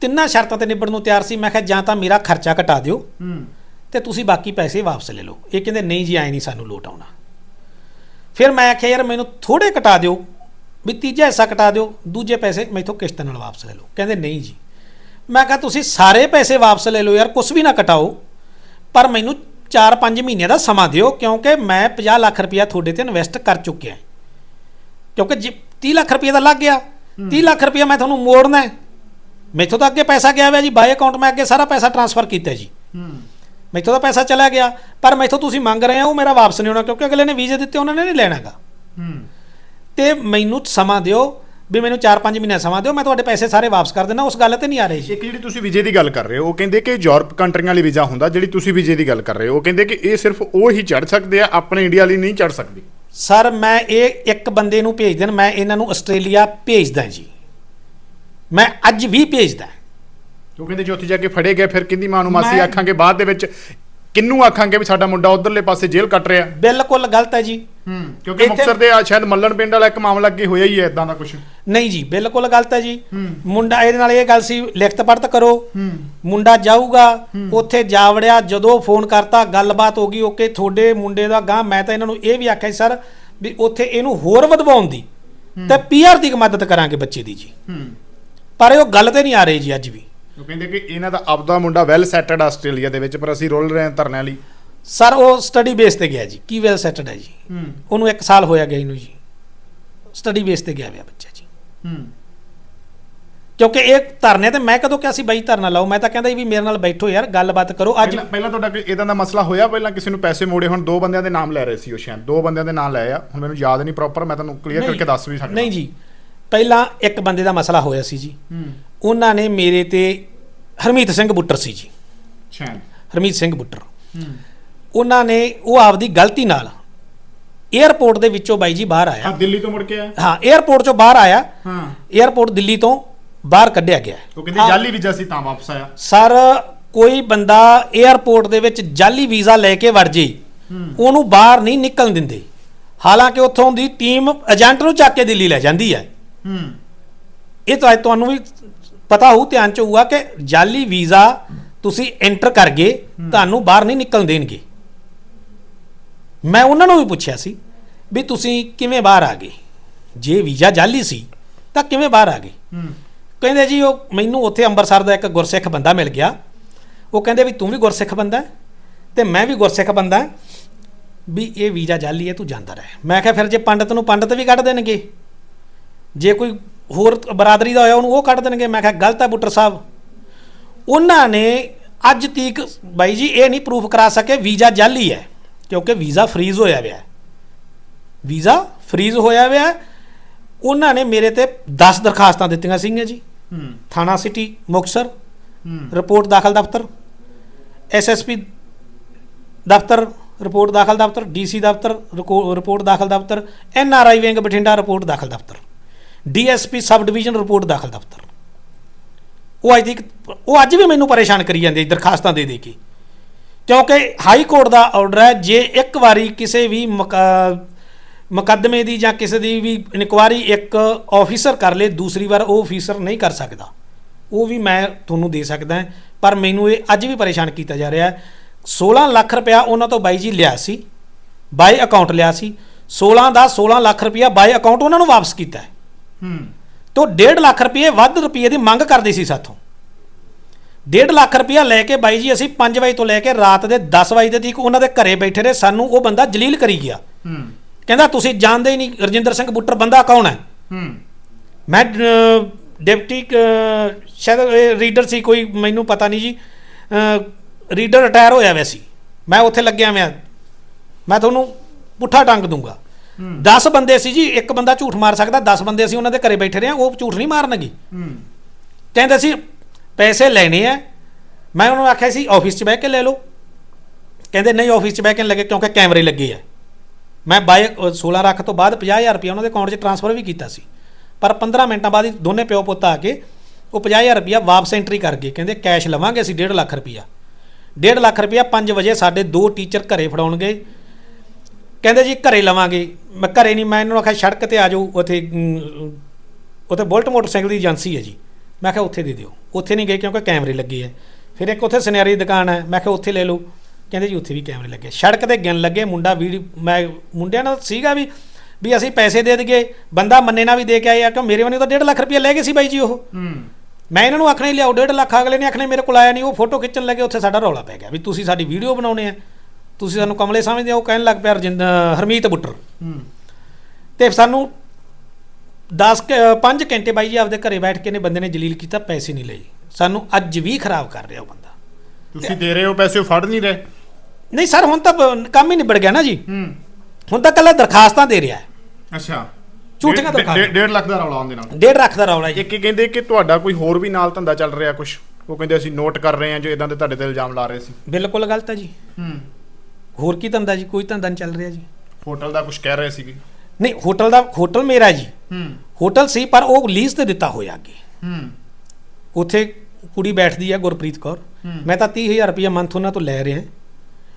ਤਿੰਨਾਂ ਸ਼ਰਤਾਂ ਤੇ ਨਿਬੜਨ ਨੂੰ ਤਿਆਰ ਸੀ ਮੈਂ ਕਿਹਾ ਜਾਂ ਤਾਂ ਮੇਰਾ ਖਰਚਾ ਘਟਾ ਦਿਓ ਹੂੰ। ਤੇ ਤੁਸੀਂ ਬਾਕੀ ਪੈਸੇ ਵਾਪਸ ਲੈ ਲਓ। ਇਹ ਕਹਿੰਦੇ ਨਹੀਂ ਜੀ ਆਏ ਨਹੀਂ ਸਾਨੂੰ ਲੋਟ ਆਉਣਾ। ਫਿਰ ਮੈਂ ਆਖਿਆ ਯਾਰ ਮੈਨੂੰ ਥੋੜੇ ਘਟਾ ਦਿਓ ਵੀ ਤੀਜਾ ਹਿੱਸਾ ਘਟਾ ਦਿਓ ਦੂਜੇ ਪੈਸੇ ਮੈਥੋਂ ਕਿਸ਼ਤ ਨਾਲ ਵਾਪਸ ਲੈ ਲਓ। ਕਹਿੰਦੇ ਨਹੀਂ ਜੀ। ਮੈਂ ਕਿਹਾ ਤੁਸੀਂ ਸਾਰੇ ਪੈਸੇ ਵਾਪਸ ਲੈ ਲਓ ਯਾਰ ਕੁਝ ਵੀ ਨਾ ਘਟਾਓ ਪਰ ਮੈਨੂੰ 4-5 ਮਹੀਨਿਆਂ ਦਾ ਸਮਾਂ ਦਿਓ ਕਿਉਂਕਿ ਮੈਂ 50 ਲੱਖ ਰੁਪਇਆ ਤੁਹਾਡੇ ਤੇ ਇਨਵੈਸਟ ਕਰ ਚੁੱਕਿਆ ਕਿਉਂਕਿ ਜੇ 30 ਲੱਖ ਰੁਪਇਆ ਤਾਂ ਲੱਗ ਗਿਆ। 30 ਲੱਖ ਰੁਪਇਆ ਮੈਂ ਤੁਹਾਨੂੰ ਮੋੜਨਾ ਹੈ। ਮੈਥੋਂ ਤਾਂ ਅੱਗੇ ਪੈਸਾ ਗਿਆ ਹੋਇਆ ਜੀ ਬਾਈ ਅਕਾਊਂਟ ਮੈਂ ਅੱਗੇ ਸਾਰਾ ਪੈਸਾ ਟ੍ਰਾਂਸਫਰ ਕੀਤਾ ਜੀ। ਹੂੰ। ਮੈਥੋਂ ਤਾਂ ਪੈਸਾ ਚਲਾ ਗਿਆ ਪਰ ਮੈਥੋਂ ਤੁਸੀਂ ਮੰਗ ਰਹੇ ਹੋ ਉਹ ਮੇਰਾ ਵਾਪਸ ਨਹੀਂ ਹੋਣਾ ਕਿਉਂਕਿ ਅਗਲੇ ਨੇ ਵੀਜ਼ੇ ਦਿੱਤੇ ਉਹਨਾਂ ਨੇ ਨਹੀਂ ਲੈਣਾਗਾ ਹੂੰ। ਤੇ ਮੈਨੂੰ ਸਮਾਂ ਦਿਓ ਵੀ ਮੈਨੂੰ 4-5 ਮਹੀਨੇ ਸਮਾਂ ਦਿਓ ਮੈਂ ਤੁਹਾਡੇ ਪੈਸੇ ਸਾਰੇ ਵਾਪਸ ਕਰ ਦੇਣਾ ਉਸ ਗੱਲ ਤੇ ਨਹੀਂ ਆ ਰਹੀ। ਇੱਕ ਜਿਹੜੀ ਤੁਸੀਂ ਵੀਜ਼ੇ ਦੀ ਗੱਲ ਕਰ ਰਹੇ ਹੋ ਉਹ ਕਹਿੰਦੇ ਕਿ ਯੂਰਪ ਕੰਟਰੀਆਂ ਲਈ ਵੀਜ਼ਾ ਹੁੰਦਾ ਜਿਹੜੀ ਤੁਸੀਂ ਵੀਜ਼ੇ ਦੀ ਗੱਲ ਕਰ ਰਹੇ ਹੋ ਉਹ ਕਹਿੰਦੇ ਕਿ ਇਹ ਸਿਰਫ ਉਹ ਹੀ ਚੜ ਸਕਦੇ ਆ ਆਪਣੇ ਇੰਡੀਆ ਲਈ ਨਹੀਂ ਚੜ ਸਕਦੇ। ਸਰ ਮੈਂ ਇਹ ਇੱਕ ਬੰਦੇ ਨੂੰ ਭੇਜ ਦੇਣ ਮੈਂ ਇਹਨਾਂ ਨੂੰ ਆਸਟ੍ਰੇਲੀਆ ਭੇਜਦਾ ਜੀ। ਮੈਂ ਅੱਜ ਵੀ ਭੇਜਦਾ। ਉਹ ਕਹਿੰਦੇ ਜੇ ਉੱਥੇ ਜਾ ਕੇ ਫੜੇ ਗਏ ਫਿਰ ਕਿੰਦੀ ਮਾਂ ਨੂੰ ਮਾਸੀ ਆਖਾਂਗੇ ਬਾਅਦ ਦੇ ਵਿੱਚ ਕਿੰਨੂੰ ਆਖਾਂਗੇ ਵੀ ਸਾਡਾ ਮੁੰਡਾ ਉਧਰਲੇ ਪਾਸੇ ਜੇਲ੍ਹ ਕੱਟ ਰਿਹਾ। ਬਿਲਕੁਲ ਗਲਤ ਹੈ ਜੀ। ਹੂੰ ਕਿਉਂਕਿ ਮੁਕਤਸਰ ਦੇ ਆ ਸ਼ਾਇਦ ਮੱਲਣ ਪਿੰਡ ਵਾਲਾ ਇੱਕ ਮਾਮਲਾ ਅੱਗੇ ਹੋਇਆ ਹੀ ਹੈ ਇਦਾਂ ਦਾ ਕੁਝ ਨਹੀਂ ਜੀ ਬਿਲਕੁਲ ਗਲਤ ਹੈ ਜੀ। ਮੁੰਡਾ ਇਹਦੇ ਨਾਲ ਇਹ ਗੱਲ ਸੀ ਲਿਖਤ ਪੜਤ ਕਰੋ। ਮੁੰਡਾ ਜਾਊਗਾ ਉੱਥੇ ਜਾ ਵੜਿਆ ਜਦੋਂ ਫੋਨ ਕਰਤਾ ਗੱਲਬਾਤ ਹੋ ਗਈ ਓਕੇ ਤੁਹਾਡੇ ਮੁੰਡੇ ਦਾ ਗਾਂ ਮੈਂ ਤਾਂ ਇਹਨਾਂ ਨੂੰ ਇਹ ਵੀ ਆਖਿਆ ਸਰ ਵੀ ਉੱਥੇ ਇਹਨੂੰ ਹੋਰ ਵਧਵਾਉਣ ਦੀ ਤੇ ਪੀਆਰ ਦੀ ਮਦਦ ਕਰਾਂਗੇ ਬੱਚੇ ਦੀ ਜੀ। ਪਰ ਇਹ ਉਹ ਗੱਲ ਤੇ ਨਹੀਂ ਆ ਰਹੀ ਜੀ ਅੱਜ ਵੀ। ਉਹ ਕਹਿੰਦੇ ਕਿ ਇਹਨਾਂ ਦਾ ਆਪਦਾ ਮੁੰਡਾ ਵੈਲ ਸੈਟਲਡ ਆਸਟ੍ਰੇਲੀਆ ਦੇ ਵਿੱਚ ਪਰ ਅਸੀਂ ਰੋਲ ਰਹੇ ਹਾਂ ਧਰਨਿਆਂ ਲਈ। ਸਰ ਉਹ ਸਟੱਡੀ ਬੇਸ ਤੇ ਗਿਆ ਜੀ। ਕੀ ਵੈਲ ਸੈਟਡ ਹੈ ਜੀ? ਹੂੰ। ਉਹਨੂੰ 1 ਸਾਲ ਹੋਇਆ ਗਿਆ ਇਹਨੂੰ ਜੀ। ਸਟੱਡੀ ਬੇਸ ਤੇ ਗਿਆ ਹੋਇਆ ਬੱਚਾ ਜੀ। ਹੂੰ। ਕਿਉਂਕਿ ਇਹ ਧਰਨੇ ਤੇ ਮੈਂ ਕਦੋਂ ਕਿਹਾ ਸੀ ਬਾਈ ਧਰਨਾ ਲਾਓ ਮੈਂ ਤਾਂ ਕਹਿੰਦਾ ਵੀ ਮੇਰੇ ਨਾਲ ਬੈਠੋ ਯਾਰ ਗੱਲਬਾਤ ਕਰੋ। ਅੱਜ ਪਹਿਲਾਂ ਪਹਿਲਾਂ ਤੁਹਾਡਾ ਕੋਈ ਇਦਾਂ ਦਾ ਮਸਲਾ ਹੋਇਆ? ਪਹਿਲਾਂ ਕਿਸੇ ਨੂੰ ਪੈਸੇ ਮੋੜੇ ਹੁਣ ਦੋ ਬੰਦਿਆਂ ਦੇ ਨਾਮ ਲੈ ਰਹੇ ਸੀ ਉਹ ਸ਼ਾਇਦ। ਦੋ ਬੰਦਿਆਂ ਦੇ ਨਾਮ ਲਏ ਆ ਹੁਣ ਮੈਨੂੰ ਯਾਦ ਨਹੀਂ ਪ੍ਰੋਪਰ ਮੈਂ ਤੁਹਾਨੂੰ ਕਲੀਅਰ ਕਰਕੇ ਦੱਸ ਵੀ ਸਕਦਾ। ਨਹੀਂ ਜੀ। ਪਹਿਲਾਂ ਇੱਕ ਬੰਦੇ ਦਾ ਮਸਲਾ ਹੋਇਆ ਸੀ ਜੀ। ਉਹਨਾਂ ਨੇ ਮੇਰੇ ਤੇ ਹਰਮੀਤ ਸਿੰਘ ਬੁੱਟਰ ਸੀ ਜੀ। ਅੱਛਾ। ਹਰਮੀਤ ਸਿੰਘ ਬੁੱਟਰ। ਉਹਨਾਂ ਨੇ ਉਹ ਆਪਦੀ ਗਲਤੀ ਨਾਲ 에어ਪੋਰਟ ਦੇ ਵਿੱਚੋਂ ਬਾਈ ਜੀ ਬਾਹਰ ਆਇਆ। ਹਾਂ ਦਿੱਲੀ ਤੋਂ ਮੁੜ ਕੇ ਆਇਆ? ਹਾਂ 에어ਪੋਰਟ ਚੋਂ ਬਾਹਰ ਆਇਆ। ਹਾਂ। 에어ਪੋਰਟ ਦਿੱਲੀ ਤੋਂ ਬਾਹਰ ਕੱਢਿਆ ਗਿਆ। ਉਹ ਕਹਿੰਦੇ ਜਾਲੀ ਵੀਜ਼ਾ ਸੀ ਤਾਂ ਵਾਪਸ ਆਇਆ। ਸਰ ਕੋਈ ਬੰਦਾ 에어ਪੋਰਟ ਦੇ ਵਿੱਚ ਜਾਲੀ ਵੀਜ਼ਾ ਲੈ ਕੇ ਵੜ ਜੇ ਉਹਨੂੰ ਬਾਹਰ ਨਹੀਂ ਨਿਕਲਣ ਦਿੰਦੇ। ਹਾਲਾਂਕਿ ਉੱਥੋਂ ਦੀ ਟੀਮ ਏਜੰਟ ਨੂੰ ਚੱਕ ਕੇ ਦਿੱਲੀ ਲੈ ਜਾਂਦੀ ਹੈ। ਹੂੰ। ਇਹ ਤਾਂ ਤੁਹਾਨੂੰ ਵੀ ਪਤਾ ਹੋਊ ਧਿਆਨ ਚ ਹੋਊਗਾ ਕਿ ਜਾਲੀ ਵੀਜ਼ਾ ਤੁਸੀਂ ਐਂਟਰ ਕਰ ਗਏ ਤੁਹਾਨੂੰ ਬਾਹਰ ਨਹੀਂ ਨਿਕਲਣ ਦੇਣਗੇ। ਮੈਂ ਉਹਨਾਂ ਨੂੰ ਵੀ ਪੁੱਛਿਆ ਸੀ ਵੀ ਤੁਸੀਂ ਕਿਵੇਂ ਬਾਹਰ ਆ ਗਏ? ਜੇ ਵੀਜ਼ਾ ਜਾਲੀ ਸੀ ਤਾਂ ਕਿਵੇਂ ਬਾਹਰ ਆ ਗਏ? ਹੂੰ। ਕਹਿੰਦੇ ਜੀ ਉਹ ਮੈਨੂੰ ਉੱਥੇ ਅੰਮ੍ਰਿਤਸਰ ਦਾ ਇੱਕ ਗੁਰਸਿੱਖ ਬੰਦਾ ਮਿਲ ਗਿਆ। ਉਹ ਕਹਿੰਦੇ ਵੀ ਤੂੰ ਵੀ ਗੁਰਸਿੱਖ ਬੰਦਾ ਤੇ ਮੈਂ ਵੀ ਗੁਰਸਿੱਖ ਬੰਦਾ ਵੀ ਇਹ ਵੀਜ਼ਾ ਜਾਲੀ ਹੈ ਤੂੰ ਜਾਂਦਾ ਰਹਿ। ਮੈਂ ਕਿਹਾ ਫਿਰ ਜੇ ਪੰਡਤ ਨੂੰ ਪੰਡਤ ਵੀ ਕੱਢ ਦੇਣਗੇ? ਜੇ ਕੋਈ ਹੋਰ ਬਰਾਦਰੀ ਦਾ ਹੋਇਆ ਉਹਨੂੰ ਉਹ ਕੱਢ ਦੇਣਗੇ। ਮੈਂ ਕਿਹਾ ਗਲਤ ਹੈ ਬੁੱਟਰ ਸਾਹਿਬ। ਉਹਨਾਂ ਨੇ ਅੱਜ ਤੀਕ ਬਾਈ ਜੀ ਇਹ ਨਹੀਂ ਪ੍ਰੂਫ ਕਰਾ ਸਕੇ ਵੀਜ਼ਾ ਜਾਲੀ ਹੈ ਕਿਉਂਕਿ ਵੀਜ਼ਾ ਫ੍ਰੀਜ਼ ਹੋਇਆ ਹੋਇਆ ਹੈ। ਵੀਜ਼ਾ ਫ੍ਰੀਜ਼ ਹੋਇਆ ਹੋਇਆ। ਉਹਨਾਂ ਨੇ ਮੇਰੇ ਤੇ 10 ਦਰਖਾਸਤਾਂ ਦਿੱਤੀਆਂ ਸੀਗੀਆਂ ਜੀ। ਹੂੰ। ਥਾਣਾ ਸਿਟੀ ਮੁਕਤਸਰ ਹੂੰ। ਰਿਪੋਰਟ ਦਾਖਲ ਦਫ਼ਤਰ ਐਸਐਸਪੀ ਦਫ਼ਤਰ ਰਿਪੋਰਟ ਦਾਖਲ ਦਫ਼ਤਰ ਡੀਸੀ ਦਫ਼ਤਰ ਰਿਪੋਰਟ ਦਾਖਲ ਦਫ਼ਤਰ ਐਨਆਰਆਈ ਵਿੰਗ ਬਠਿੰਡਾ ਰਿਪੋਰਟ ਦਾਖਲ ਦਫ਼ਤਰ। ਡੀਐਸਪੀ ਸਬ ਡਿਵੀਜ਼ਨ ਰਿਪੋਰਟ ਦਾਖਲ ਦਫ਼ਤਰ। ਉਹ ਅੱਜ ਤੱਕ ਉਹ ਅੱਜ ਵੀ ਮੈਨੂੰ ਪਰੇਸ਼ਾਨ ਕਰੀ ਜਾਂਦੇ ਦਰਖਾਸਤਾਂ ਦੇ ਦੇ ਕੇ। ਕਿਉਂਕਿ ਹਾਈ ਕੋਰਟ ਦਾ ਆਰਡਰ ਹੈ, ਜੇ ਇੱਕ ਵਾਰੀ ਕਿਸੇ ਵੀ ਮੁਕਾ- ਮੁਕੱਦਮੇ ਦੀ ਜਾਂ ਕਿਸੇ ਦੀ ਵੀ ਇਨਕੁਆਰੀ ਇੱਕ ਆਫੀਸਰ ਕਰ ਲੇ, ਦੂਸਰੀ ਵਾਰ ਉਹ ਆਫੀਸਰ ਨਹੀਂ ਕਰ ਸਕਦਾ। ਉਹ ਵੀ ਮੈਂ ਤੁਹਾਨੂੰ ਦੇ ਸਕਦਾ ਪਰ ਮੈਨੂੰ ਇਹ ਅੱਜ ਵੀ ਪਰੇਸ਼ਾਨ ਕੀਤਾ ਜਾ ਰਿਹਾ ਹੈ। 16 ਲੱਖ ਰੁਪਇਆ ਉਹਨਾਂ ਤੋਂ ਬਾਈ ਜੀ ਲਿਆ ਸੀ, ਬਾਈ ਅਕਾਊਂਟ ਲਿਆ ਸੀ। 16 ਦਾ 16 ਲੱਖ ਰੁਪਇਆ ਬਾਈ ਅਕਾਊਂਟ ਉਹਨਾਂ ਨੂੰ ਵਾਪਸ ਕੀਤਾ ਹੈ। ਹੂੰ। ਤੋਂ 1.5 ਲੱਖ ਰੁਪਏ ਵੱਧ ਰੁਪਏ ਦੀ ਮੰਗ ਕਰਦੇ ਸੀ ਸਾਥੋਂ। 1.5 ਲੱਖ ਰੁਪਇਆ ਲੈ ਕੇ ਬਾਈ ਜੀ ਅਸੀਂ 5 ਵਜੇ ਤੋਂ ਲੈ ਕੇ ਰਾਤ ਦੇ 10 ਵਜੇ ਦੇ ਤੱਕ ਉਹਨਾਂ ਦੇ ਘਰੇ ਬੈਠੇ ਰਹੇ ਸਾਨੂੰ ਉਹ ਬੰਦਾ ਜਲੀਲ ਕਰੀ ਗਿਆ। ਹੂੰ। ਕਹਿੰਦਾ ਤੁਸੀਂ ਜਾਣਦੇ ਹੀ ਨਹੀਂ ਰਜਿੰਦਰ ਸਿੰਘ ਬੁੱਟਰ ਬੰਦਾ ਕੌਣ ਹੈ? ਹੂੰ। ਮੈਂ ਡਿਪਟੀ ਸ਼ਾਇਦ ਰੀਡਰ ਸੀ ਕੋਈ ਮੈਨੂੰ ਪਤਾ ਨਹੀਂ ਜੀ। ਰੀਡਰ ਰਿਟਾਇਰ ਹੋਇਆ ਵੈ ਸੀ। ਮੈਂ ਉੱਥੇ ਲੱਗਿਆ ਮੈਂ ਮੈਂ ਤੁਹਾਨੂੰ ਪੁੱਠਾ ਟੰਗ ਦੂੰਗਾ। 10 ਬੰਦੇ ਸੀ ਜੀ ਇੱਕ ਬੰਦਾ ਝੂਠ ਮਾਰ ਸਕਦਾ 10 ਬੰਦੇ ਅਸੀਂ ਉਹਨਾਂ ਦੇ ਘਰੇ ਬੈਠੇ ਰਹੇ ਉਹ ਝੂਠ ਨਹੀਂ ਮਾਰਨਗੇ। ਹੂੰ। ਕਹਿੰਦੇ ਸੀ ਪੈਸੇ ਲੈਣੇ ਆ। ਮੈਂ ਉਹਨੂੰ ਆਖਿਆ ਸੀ ਆਫਿਸ 'ਚ ਬਹਿ ਕੇ ਲੈ ਲਓ। ਕਹਿੰਦੇ ਨਹੀਂ ਆਫਿਸ 'ਚ ਬਹਿ ਕੇ ਨਹੀਂ ਲੱਗੇ ਕਿਉਂਕਿ ਕੈਮਰੇ ਲੱਗੇ ਆ। ਮੈਂ ਬਾਈ ਅ, 16 ਲੱਖ ਤੋਂ ਬਾਅਦ 50000 ਰੁਪਏ ਉਹਨਾਂ ਦੇ ਅਕਾਊਂਟ 'ਚ ਟ੍ਰਾਂਸਫਰ ਵੀ ਕੀਤਾ ਸੀ। ਪਰ 15 ਮਿੰਟਾਂ ਬਾਅਦ ਹੀ ਦੋਨੇ ਪਿਓ ਪੁੱਤ ਆ ਕੇ ਉਹ 50000 ਰੁਪਇਆ ਵਾਪਸ ਐਂਟਰੀ ਕਰ ਗਏ। ਕਹਿੰਦੇ ਕੈਸ਼ ਲਵਾਂਗੇ ਅਸੀਂ 1.5 ਲੱਖ ਰੁਪਇਆ। 1.5 ਲੱਖ ਰੁਪਇਆ 5 ਵਜੇ ਸਾਡੇ ਦੋ ਟੀਚਰ ਘਰੇ ਫੜਾਉਣਗੇ। ਕਹਿੰਦੇ ਜੀ ਘਰੇ ਲਵਾਂਗੇ। ਮੈਂ ਘਰੇ ਨਹੀਂ ਮੈਂ ਇਹਨਾਂ ਨੂੰ ਆਖਿਆ ਸੜਕ ਤੇ ਆ ਜਾਓ ਉੱਥੇ ਉੱਥੇ ਬੁਲਟ ਮੋਟਰਸਾਈਕਲ ਦੀ ਏਜੰਸੀ ਹੈ ਜੀ। ਮੈਂ ਕਿਹਾ ਉੱਥੇ ਦੇ ਦਿਓ। ਉੱਥੇ ਨਹੀਂ ਗਏ ਕਿਉਂਕਿ ਕੈਮਰੇ ਲੱਗੇ ਆ ਫਿਰ ਇੱਕ ਉੱਥੇ ਸੁਨਿਆਰੀ ਦੀ ਦੁਕਾਨ ਹੈ। ਮੈਂ ਕਿਹਾ ਉੱਥੇ ਲੈ ਲਓ। ਕਹਿੰਦੇ ਜੀ ਉੱਥੇ ਵੀ ਕੈਮਰੇ ਲੱਗੇ। ਸੜਕ ਤੇ ਗਿਣ ਲੱਗੇ ਮੁੰਡਾ ਵੀਡੀਓ ਮੈਂ ਮੁੰਡਿਆਂ ਨਾਲ ਸੀਗਾ ਵੀ ਵੀ ਅਸੀਂ ਪੈਸੇ ਦੇ ਦਈਏ ਬੰਦਾ ਮੰਨੇ ਨਾ ਵੀ ਦੇ ਕੇ ਆਏ ਆ ਕਿ ਮੇਰੇ ਵੱਲੋਂ ਤਾਂ 1.5 ਲੱਖ ਰੁਪਏ ਲੈ ਗਏ ਸੀ ਬਾਈ ਜੀ ਉਹ। ਹੂੰ। ਮੈਂ ਇਹਨਾਂ ਨੂੰ ਆਖਣਾ ਹੀ ਲਿਆਓ 1.5 ਲੱਖ ਅਗਲੇ ਨੇ ਆਖਣੇ ਮੇਰੇ ਕੋਲ ਆਇਆ ਨਹੀਂ ਉਹ ਫੋਟੋ ਖਿੱਚਣ ਲੱਗੇ ਉੱਥੇ ਸਾਡਾ ਰੌਲਾ ਪੈ ਗਿਆ ਵੀ ਤੁਸੀਂ ਸਾਡੀ ਵੀਡੀਓ ਬਣਾਉਣੇ ਆ। ਤੁਸੀਂ ਸਾਨੂੰ ਕਮਲੇ ਸਮਝਦੇ ਹੋ ਕਹਿਣ ਲੱਗ ਪਿਆ ਰਜਿੰਦ- ਹਰਮੀਤ ਬੁੱਟਰ। ਹੂੰ। ਤੇ ਸਾਨੂੰ 10 5 ਘੰਟੇ ਬਾਈ ਜੀ ਆਪਦੇ ਘਰੇ ਬੈਠ ਕੇ ਨੇ ਬੰਦੇ ਨੇ ਜਲੀਲ ਕੀਤਾ ਪੈਸੇ ਨਹੀਂ ਲਏ। ਸਾਨੂੰ ਅੱਜ ਵੀ ਖਰਾਬ ਕਰ ਰਿਹਾ ਉਹ ਬੰਦਾ। ਤੁਸੀਂ ਦੇ ਰਹੇ ਹੋ ਪੈਸੇ ਉਹ ਫੜ ਨਹੀਂ ਰਹੇ? ਨਹੀਂ ਸਰ ਹੁਣ ਤਾਂ ਕੰਮ ਹੀ ਨਿਬੜ ਗਿਆ ਨਾ ਜੀ। ਹੂੰ। ਹੁਣ ਤਾਂ ਕੱਲਾ ਦਰਖਾਸਤਾਂ ਦੇ ਰਿਹਾ। ਅੱਛਾ। ਝੂਠੀਆਂ ਦਰਖਾਸਤਾਂ। ਡੇਢ ਲੱਖ ਦਾ ਰੌਲਾ ਆਉਂਦੇ ਨਾਲ। ਡੇਢ ਰੱਖ ਦਾ ਰੌਲਾ ਜੀ। ਇੱਕ ਇਹ ਕਹਿੰਦੇ ਕਿ ਤੁਹਾਡਾ ਕੋਈ ਹੋਰ ਵੀ ਨਾਲ ਧੰਦਾ ਚੱਲ ਰਿਹਾ ਕੁਝ ਉਹ ਕਹਿੰਦੇ ਅਸੀਂ ਨੋਟ ਕਰ ਰਹੇ ਹਾਂ ਜੋ ਇਦਾਂ ਦੇ ਤੁਹਾਡੇ ਤੇ ਇਲਜ਼ਾਮ ਲਾ ਰਹੇ ਸੀ। ਬਿਲਕੁਲ ਗਲਤ ਹੈ ਜੀ। ਹੂੰ। ਹੋਰ ਕੀ ਧੰਦਾ ਜੀ? ਕੋਈ ਧੰਦਾ ਨਹੀਂ ਚੱਲ ਰਿਹਾ ਜੀ। ਹੋਟਲ ਦਾ ਕੁਝ ਕਹਿ ਰਹੇ ਸੀਗੇ। ਨਹੀਂ ਹੋਟਲ ਦਾ ਹੋਟਲ ਮੇਰਾ ਜੀ। ਹੂੰ। ਹੋਟਲ ਸੀ ਪਰ ਉਹ ਲੀਜ਼ ਤੇ ਦਿੱਤਾ ਹੋਇਆ ਅੱਗੇ। ਹੂੰ। ਉੱਥੇ ਕੁੜੀ ਬੈਠਦੀ ਹੈ ਗੁਰਪ੍ਰੀਤ ਕੌਰ। ਹੂੰ। ਮੈਂ ਤਾਂ 30000 ਰੁਪਏ ਮੰਥ ਉਹਨਾਂ ਤੋਂ ਲੈ ਰਿਹਾ।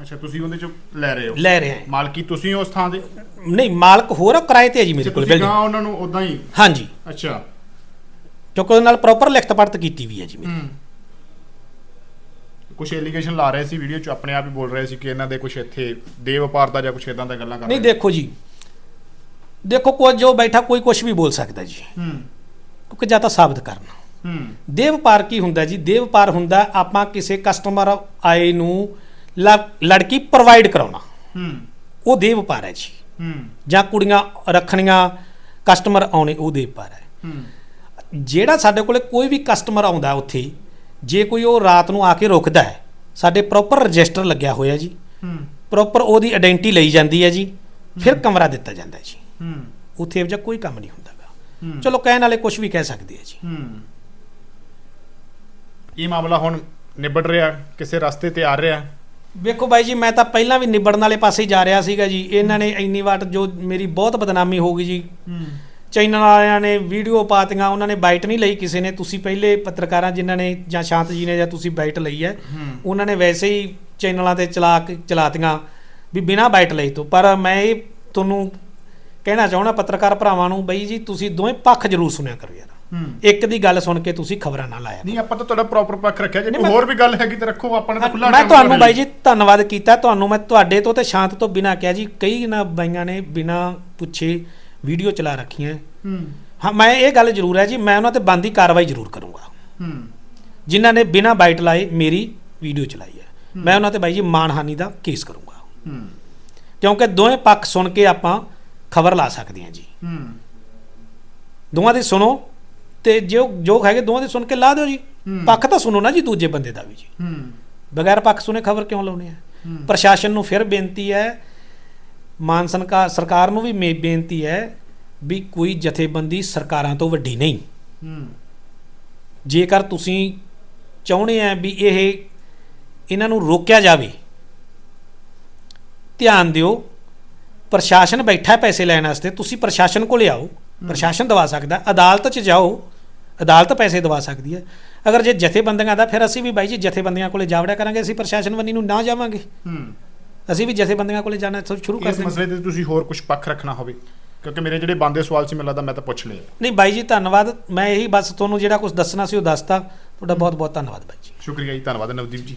ਅੱਛਾ ਤੁਸੀਂ ਉਹਦੇ ਚੋਂ ਲੈ ਰਹੇ ਹੋ? ਲੈ ਰਿਹਾ। ਮਾਲਕੀ ਤੁਸੀਂ ਹੋ ਉਸ ਥਾਂ ਦੇ? ਨਹੀਂ ਮਾਲਕ ਹੋਰ ਆ, ਕਿਰਾਏ ਤੇ ਹੈ ਜੀ ਮੇਰੇ ਕੋਲ ਤੁਸੀਂ ਬਿਲਡਿੰਗ ਗਾਂ ਉਹਨਾਂ ਨੂੰ ਉਦਾਂ ਹੀ? ਹਾਂਜੀ। ਅੱਛਾ। ਕਿਉਂਕਿ ਉਹਦੇ ਨਾਲ ਪ੍ਰੋਪਰ ਲਿਖਤ ਪੜਤ ਕੀਤੀ ਵੀ ਹੈ ਜੀ ਮੇਰੀ। ਹੂੰ। ਕੁਝ ਐਲੀਗੇਸ਼ਨ ਲਾ ਰਹੇ ਸੀ ਵੀਡੀਓ ਚ ਆਪਣੇ ਆਪ ਹੀ ਬੋਲ ਰਹੇ ਸੀ ਕਿ ਇਹਨਾਂ ਦੇ ਕੁਝ ਇੱਥੇ ਦੇ ਵਪਾਰ ਦਾ ਜਾਂ ਕੁਝ ਇਦਾਂ ਦਾ ਗੱਲਾਂ ਕਰ ਨਹੀਂ ਰਹੇ ਦੇਖੋ ਜੀ। ਦੇਖੋ ਕੋਈ ਜੋ ਬੈਠਾ ਕੋਈ ਕੁਝ ਵੀ ਬੋਲ ਸਕਦਾ ਜੀ। ਹੂੰ। ਕਿਉਂਕਿ ਜਾਂ ਤਾਂ ਸਾਬਤ ਕਰਨਾ। ਹੂੰ। ਦੇਹ ਵਪਾਰ ਕੀ ਹੁੰਦਾ ਜੀ? ਦੇਹ ਵਪਾਰ ਹੁੰਦਾ ਆਪਾਂ ਕਿਸੇ ਕਸਟਮਰ ਆਏ ਨੂੰ ਲੜਕੀ ਪ੍ਰੋਵਾਈਡ ਕਰਾਉਣਾ। ਹੂੰ। ਉਹ ਦੇਹ ਵਪਾਰ ਹੈ ਜੀ। ਹੂੰ। ਜਾਂ ਕੁੜੀਆਂ ਰੱਖਣੀਆਂ ਕਸਟਮਰ ਆਉਣੇ ਉਹ ਦੇਹ ਵਪਾਰ ਹੈ। ਹੂੰ। ਜਿਹੜਾ ਸਾਡੇ ਕੋਲੇ ਕੋਈ ਵੀ ਕਸਟਮਰ ਆਉਂਦਾ ਉੱਥੇ ਜੇ ਕੋਈ ਉਹ ਰਾਤ ਨੂੰ ਆ ਕੇ ਰੁਕਦਾ ਹੈ ਸਾਡੇ ਪ੍ਰੋਪਰ ਰਜਿਸਟਰ ਲੱਗਿਆ ਹੋਇਆ ਜੀ। ਹੂੰ। ਪ੍ਰੋਪਰ ਉਹਦੀ ਆਇਡੈਂਟੀ ਲਈ ਜਾਂਦੀ ਹੈ ਜੀ। ਫਿਰ ਕਮਰਾ ਦਿੱਤਾ ਜਾਂਦਾ ਹੈ ਜੀ। ਹੂੰ। ਉੱਥੇ ਇਹੋ ਜਿਹਾ ਕੋਈ ਕੰਮ ਨਹੀਂ ਹੁੰਦਾਗਾ। ਚਲੋ ਕਹਿਣ ਵਾਲੇ ਕੁਝ ਵੀ ਕਹਿ ਸਕਦੇ ਆ ਜੀ। ਹੂੰ। ਇਹ ਮਾਮਲਾ ਹੁਣ ਨਿਬੜ ਰਿਹਾ ਕਿਸੇ ਰਸਤੇ ਤੇ ਆ ਰਿਹਾ। ਵੇਖੋ ਬਾਈ ਜੀ ਮੈਂ ਤਾਂ ਪਹਿਲਾਂ ਵੀ ਨਿਬੜਨ ਵਾਲੇ ਪਾਸੇ ਜਾ ਰਿਹਾ ਸੀਗਾ ਜੀ। ਇਹਨਾਂ ਨੇ ਇੰਨੀ ਵਾਰ ਜੋ ਮੇਰੀ ਬਹੁਤ ਬਦਨਾਮੀ ਹੋ ਗਈ ਜੀ। ਹੂੰ। ਚੈਨਲ ਵਾਲਿਆਂ ਨੇ ਵੀਡੀਓ ਪਾਤੀਆਂ ਉਹਨਾਂ ਨੇ ਬਾਈਟ ਨਹੀਂ ਲਈ ਕਿਸੇ ਨੇ। ਤੁਸੀਂ ਪਹਿਲੇ ਪੱਤਰਕਾਰਾਂ ਜਿਨ੍ਹਾਂ ਨੇ ਜਾਂ ਸ਼ਾਂਤ ਜੀ ਨੇ ਜਾਂ ਤੁਸੀਂ ਬਾਈਟ ਲਈ ਹੈ ਉਹਨਾਂ ਨੇ ਵੈਸੇ ਹੀ ਚੈਨਲਾਂ ਤੇ ਚਲਾ ਚਲਾਤੀਆਂ ਵੀ ਬਿਨਾਂ ਬਾਈਟ ਲਈ ਤੋਂ। ਪਰ ਮੈਂ ਇਹ ਤੁਹਾਨੂੰ ਕਹਿਣਾ ਚਾਹੁੰਦਾ ਪੱਤਰਕਾਰ ਭਰਾਵਾਂ ਨੂੰ ਬਈ ਜੀ ਤੁਸੀਂ ਦੋਵੇਂ ਪੱਖ ਜ਼ਰੂਰ ਸੁਣਿਆ ਕਰੋ ਯਾਰ। ਇੱਕ ਦੀ ਗੱਲ ਸੁਣ ਕੇ ਤੁਸੀਂ ਖਬਰਾਂ ਨਾ ਲਾਇਆ ਨਹੀਂ ਆਪਾਂ ਤਾਂ ਤੁਹਾਡਾ ਪ੍ਰੋਪਰ ਪੱਖ ਰੱਖਿਆ। ਜੇ ਕੋਈ ਹੋਰ ਵੀ ਗੱਲ ਹੈਗੀ ਤਾਂ ਰੱਖੋ ਆਪਾਂ ਨੇ ਤਾਂ ਖੁੱਲਾ ਮੈਂ ਤੁਹਾਨੂੰ ਬਾਈ ਜੀ ਧੰਨਵਾਦ ਕੀਤਾ। ਤੁਹਾਨੂੰ ਮੈਂ ਤੁਹਾਡੇ ਤੋਂ ਤੇ ਸ਼ਾਂਤ ਤੋਂ ਬਿਨਾਂ ਕਿਹਾ ਜੀ ਕਈ ਨਾ ਬਾਈਆਂ ਨੇ ਬਿਨਾਂ ਪੁੱਛੇ ਵੀਡੀਓ ਚਲਾ ਰੱਖੀਆਂ। ਹੂੰ। ਹਾਂ ਮੈਂ ਇਹ ਗੱਲ ਜ਼ਰੂਰ ਹੈ ਜੀ ਮੈਂ ਉਹਨਾਂ ਤੇ ਬੰਦੀ ਕਾਰਵਾਈ ਜ਼ਰੂਰ ਕਰੂੰਗਾ। ਹੂੰ। ਜਿਨ੍ਹਾਂ ਨੇ ਬਿਨਾਂ ਬਾਈਟ ਲਾਏ ਮੇਰੀ ਵੀਡੀਓ ਚਲਾਈ ਹੈ। ਮੈਂ ਉਹਨਾਂ ਤੇ ਬਾਈ ਜੀ ਮਾਨਹਾਨੀ ਦਾ ਕੇਸ ਕਰੂੰਗਾ। ਹੂੰ। ਕਿਉਂਕਿ ਦੋਵੇਂ ਪੱਖ ਸੁਣ ਕੇ ਆਪਾਂ ਖਬਰ ਲਾ ਸਕਦੇ ਹਾਂ ਜੀ। ਹੂੰ। ਦੋਵਾਂ ਦੀ ਸੁਣੋ ਤੇ ਜੋ ਜੋ ਹੈਗੇ ਦੋਵਾਂ ਦੀ ਸੁਣ ਕੇ ਲਾ ਦਿਓ ਜੀ। ਪੱਖ ਤਾਂ ਸੁਣੋ ਨਾ ਜੀ ਦੂਜੇ ਬੰਦੇ ਦਾ ਵੀ ਜੀ। ਹੂੰ। ਬਗੈਰ ਪੱਖ ਸੁਣੇ ਖਬਰ ਕਿਉਂ ਲਾਉਣੀ ਹੈ? ਹੂੰ। ਪ੍ਰਸ਼ਾਸਨ ਨੂੰ ਫਿਰ ਬੇਨਤੀ ਹੈ ਮਾਨ ਸਰਕਾਰ ਸਰਕਾਰ ਨੂੰ ਵੀ ਮੇ- ਬੇਨਤੀ ਹੈ ਵੀ ਕੋਈ ਜਥੇਬੰਦੀ ਸਰਕਾਰਾਂ ਤੋਂ ਵੱਡੀ ਨਹੀਂ। ਹੂੰ। ਜੇਕਰ ਤੁਸੀਂ ਚਾਹੁੰਦੇ ਆ ਵੀ ਇਹ ਇਹਨਾਂ ਨੂੰ ਰੋਕਿਆ ਜਾਵੇ ਧਿਆਨ ਦਿਓ ਪ੍ਰਸ਼ਾਸਨ ਬੈਠਾ ਪੈਸੇ ਲੈਣ ਵਾਸਤੇ ਤੁਸੀਂ ਪ੍ਰਸ਼ਾਸਨ ਕੋਲੇ ਆਓ ਪ੍ਰਸ਼ਾਸਨ ਦਵਾ ਸਕਦਾ। ਅਦਾਲਤ 'ਚ ਜਾਓ ਅਦਾਲਤ ਪੈਸੇ ਦਵਾ ਸਕਦੀ ਹੈ। ਅਗਰ ਜੇ ਜਥੇਬੰਦੀਆਂ ਦਾ ਫਿਰ ਅਸੀਂ ਵੀ ਬਾਈ ਜੀ ਜਥੇਬੰਦੀਆਂ ਕੋਲੇ ਜਾਵੜਿਆ ਕਰਾਂਗੇ ਅਸੀਂ ਪ੍ਰਸ਼ਾਸਨ ਵੰਨੀ ਨੂੰ ਨਾ ਜਾਵਾਂਗੇ। ਹੂੰ। ਅਸੀਂ ਵੀ ਜਥੇਬੰਦੀਆਂ ਕੋਲੇ ਜਾਣਾ ਸ਼ੁਰੂ ਕਰ ਇਸ ਦਿੰਦੇ ਮਸਲੇ ਤੇ ਤੁਸੀਂ ਹੋਰ ਕੁਝ ਪੱਖ ਰੱਖਣਾ ਹੋਵੇ ਕਿਉਂਕਿ ਮੇਰੇ ਜਿਹੜੇ ਬੰਦੇ ਸਵਾਲ ਸੀ ਮੈਨੂੰ ਲੱਗਦਾ ਮੈਂ ਤਾਂ ਪੁੱਛ ਲਏ ਨਹੀਂ ਬਾਈ ਜੀ ਧੰਨਵਾਦ। ਮੈਂ ਇਹੀ ਬਸ ਤੁਹਾਨੂੰ ਜਿਹੜਾ ਕੁਝ ਦੱਸਣਾ ਸੀ ਉਹ ਦੱਸਤਾ। ਤੁਹਾਡਾ ਬਹੁਤ ਬਹੁਤ ਧੰਨਵਾਦ ਬਾਈ ਜੀ। ਸ਼ੁਕਰੀਆ ਜੀ ਧੰਨਵਾਦ ਨਵਦੀਪ ਜੀ।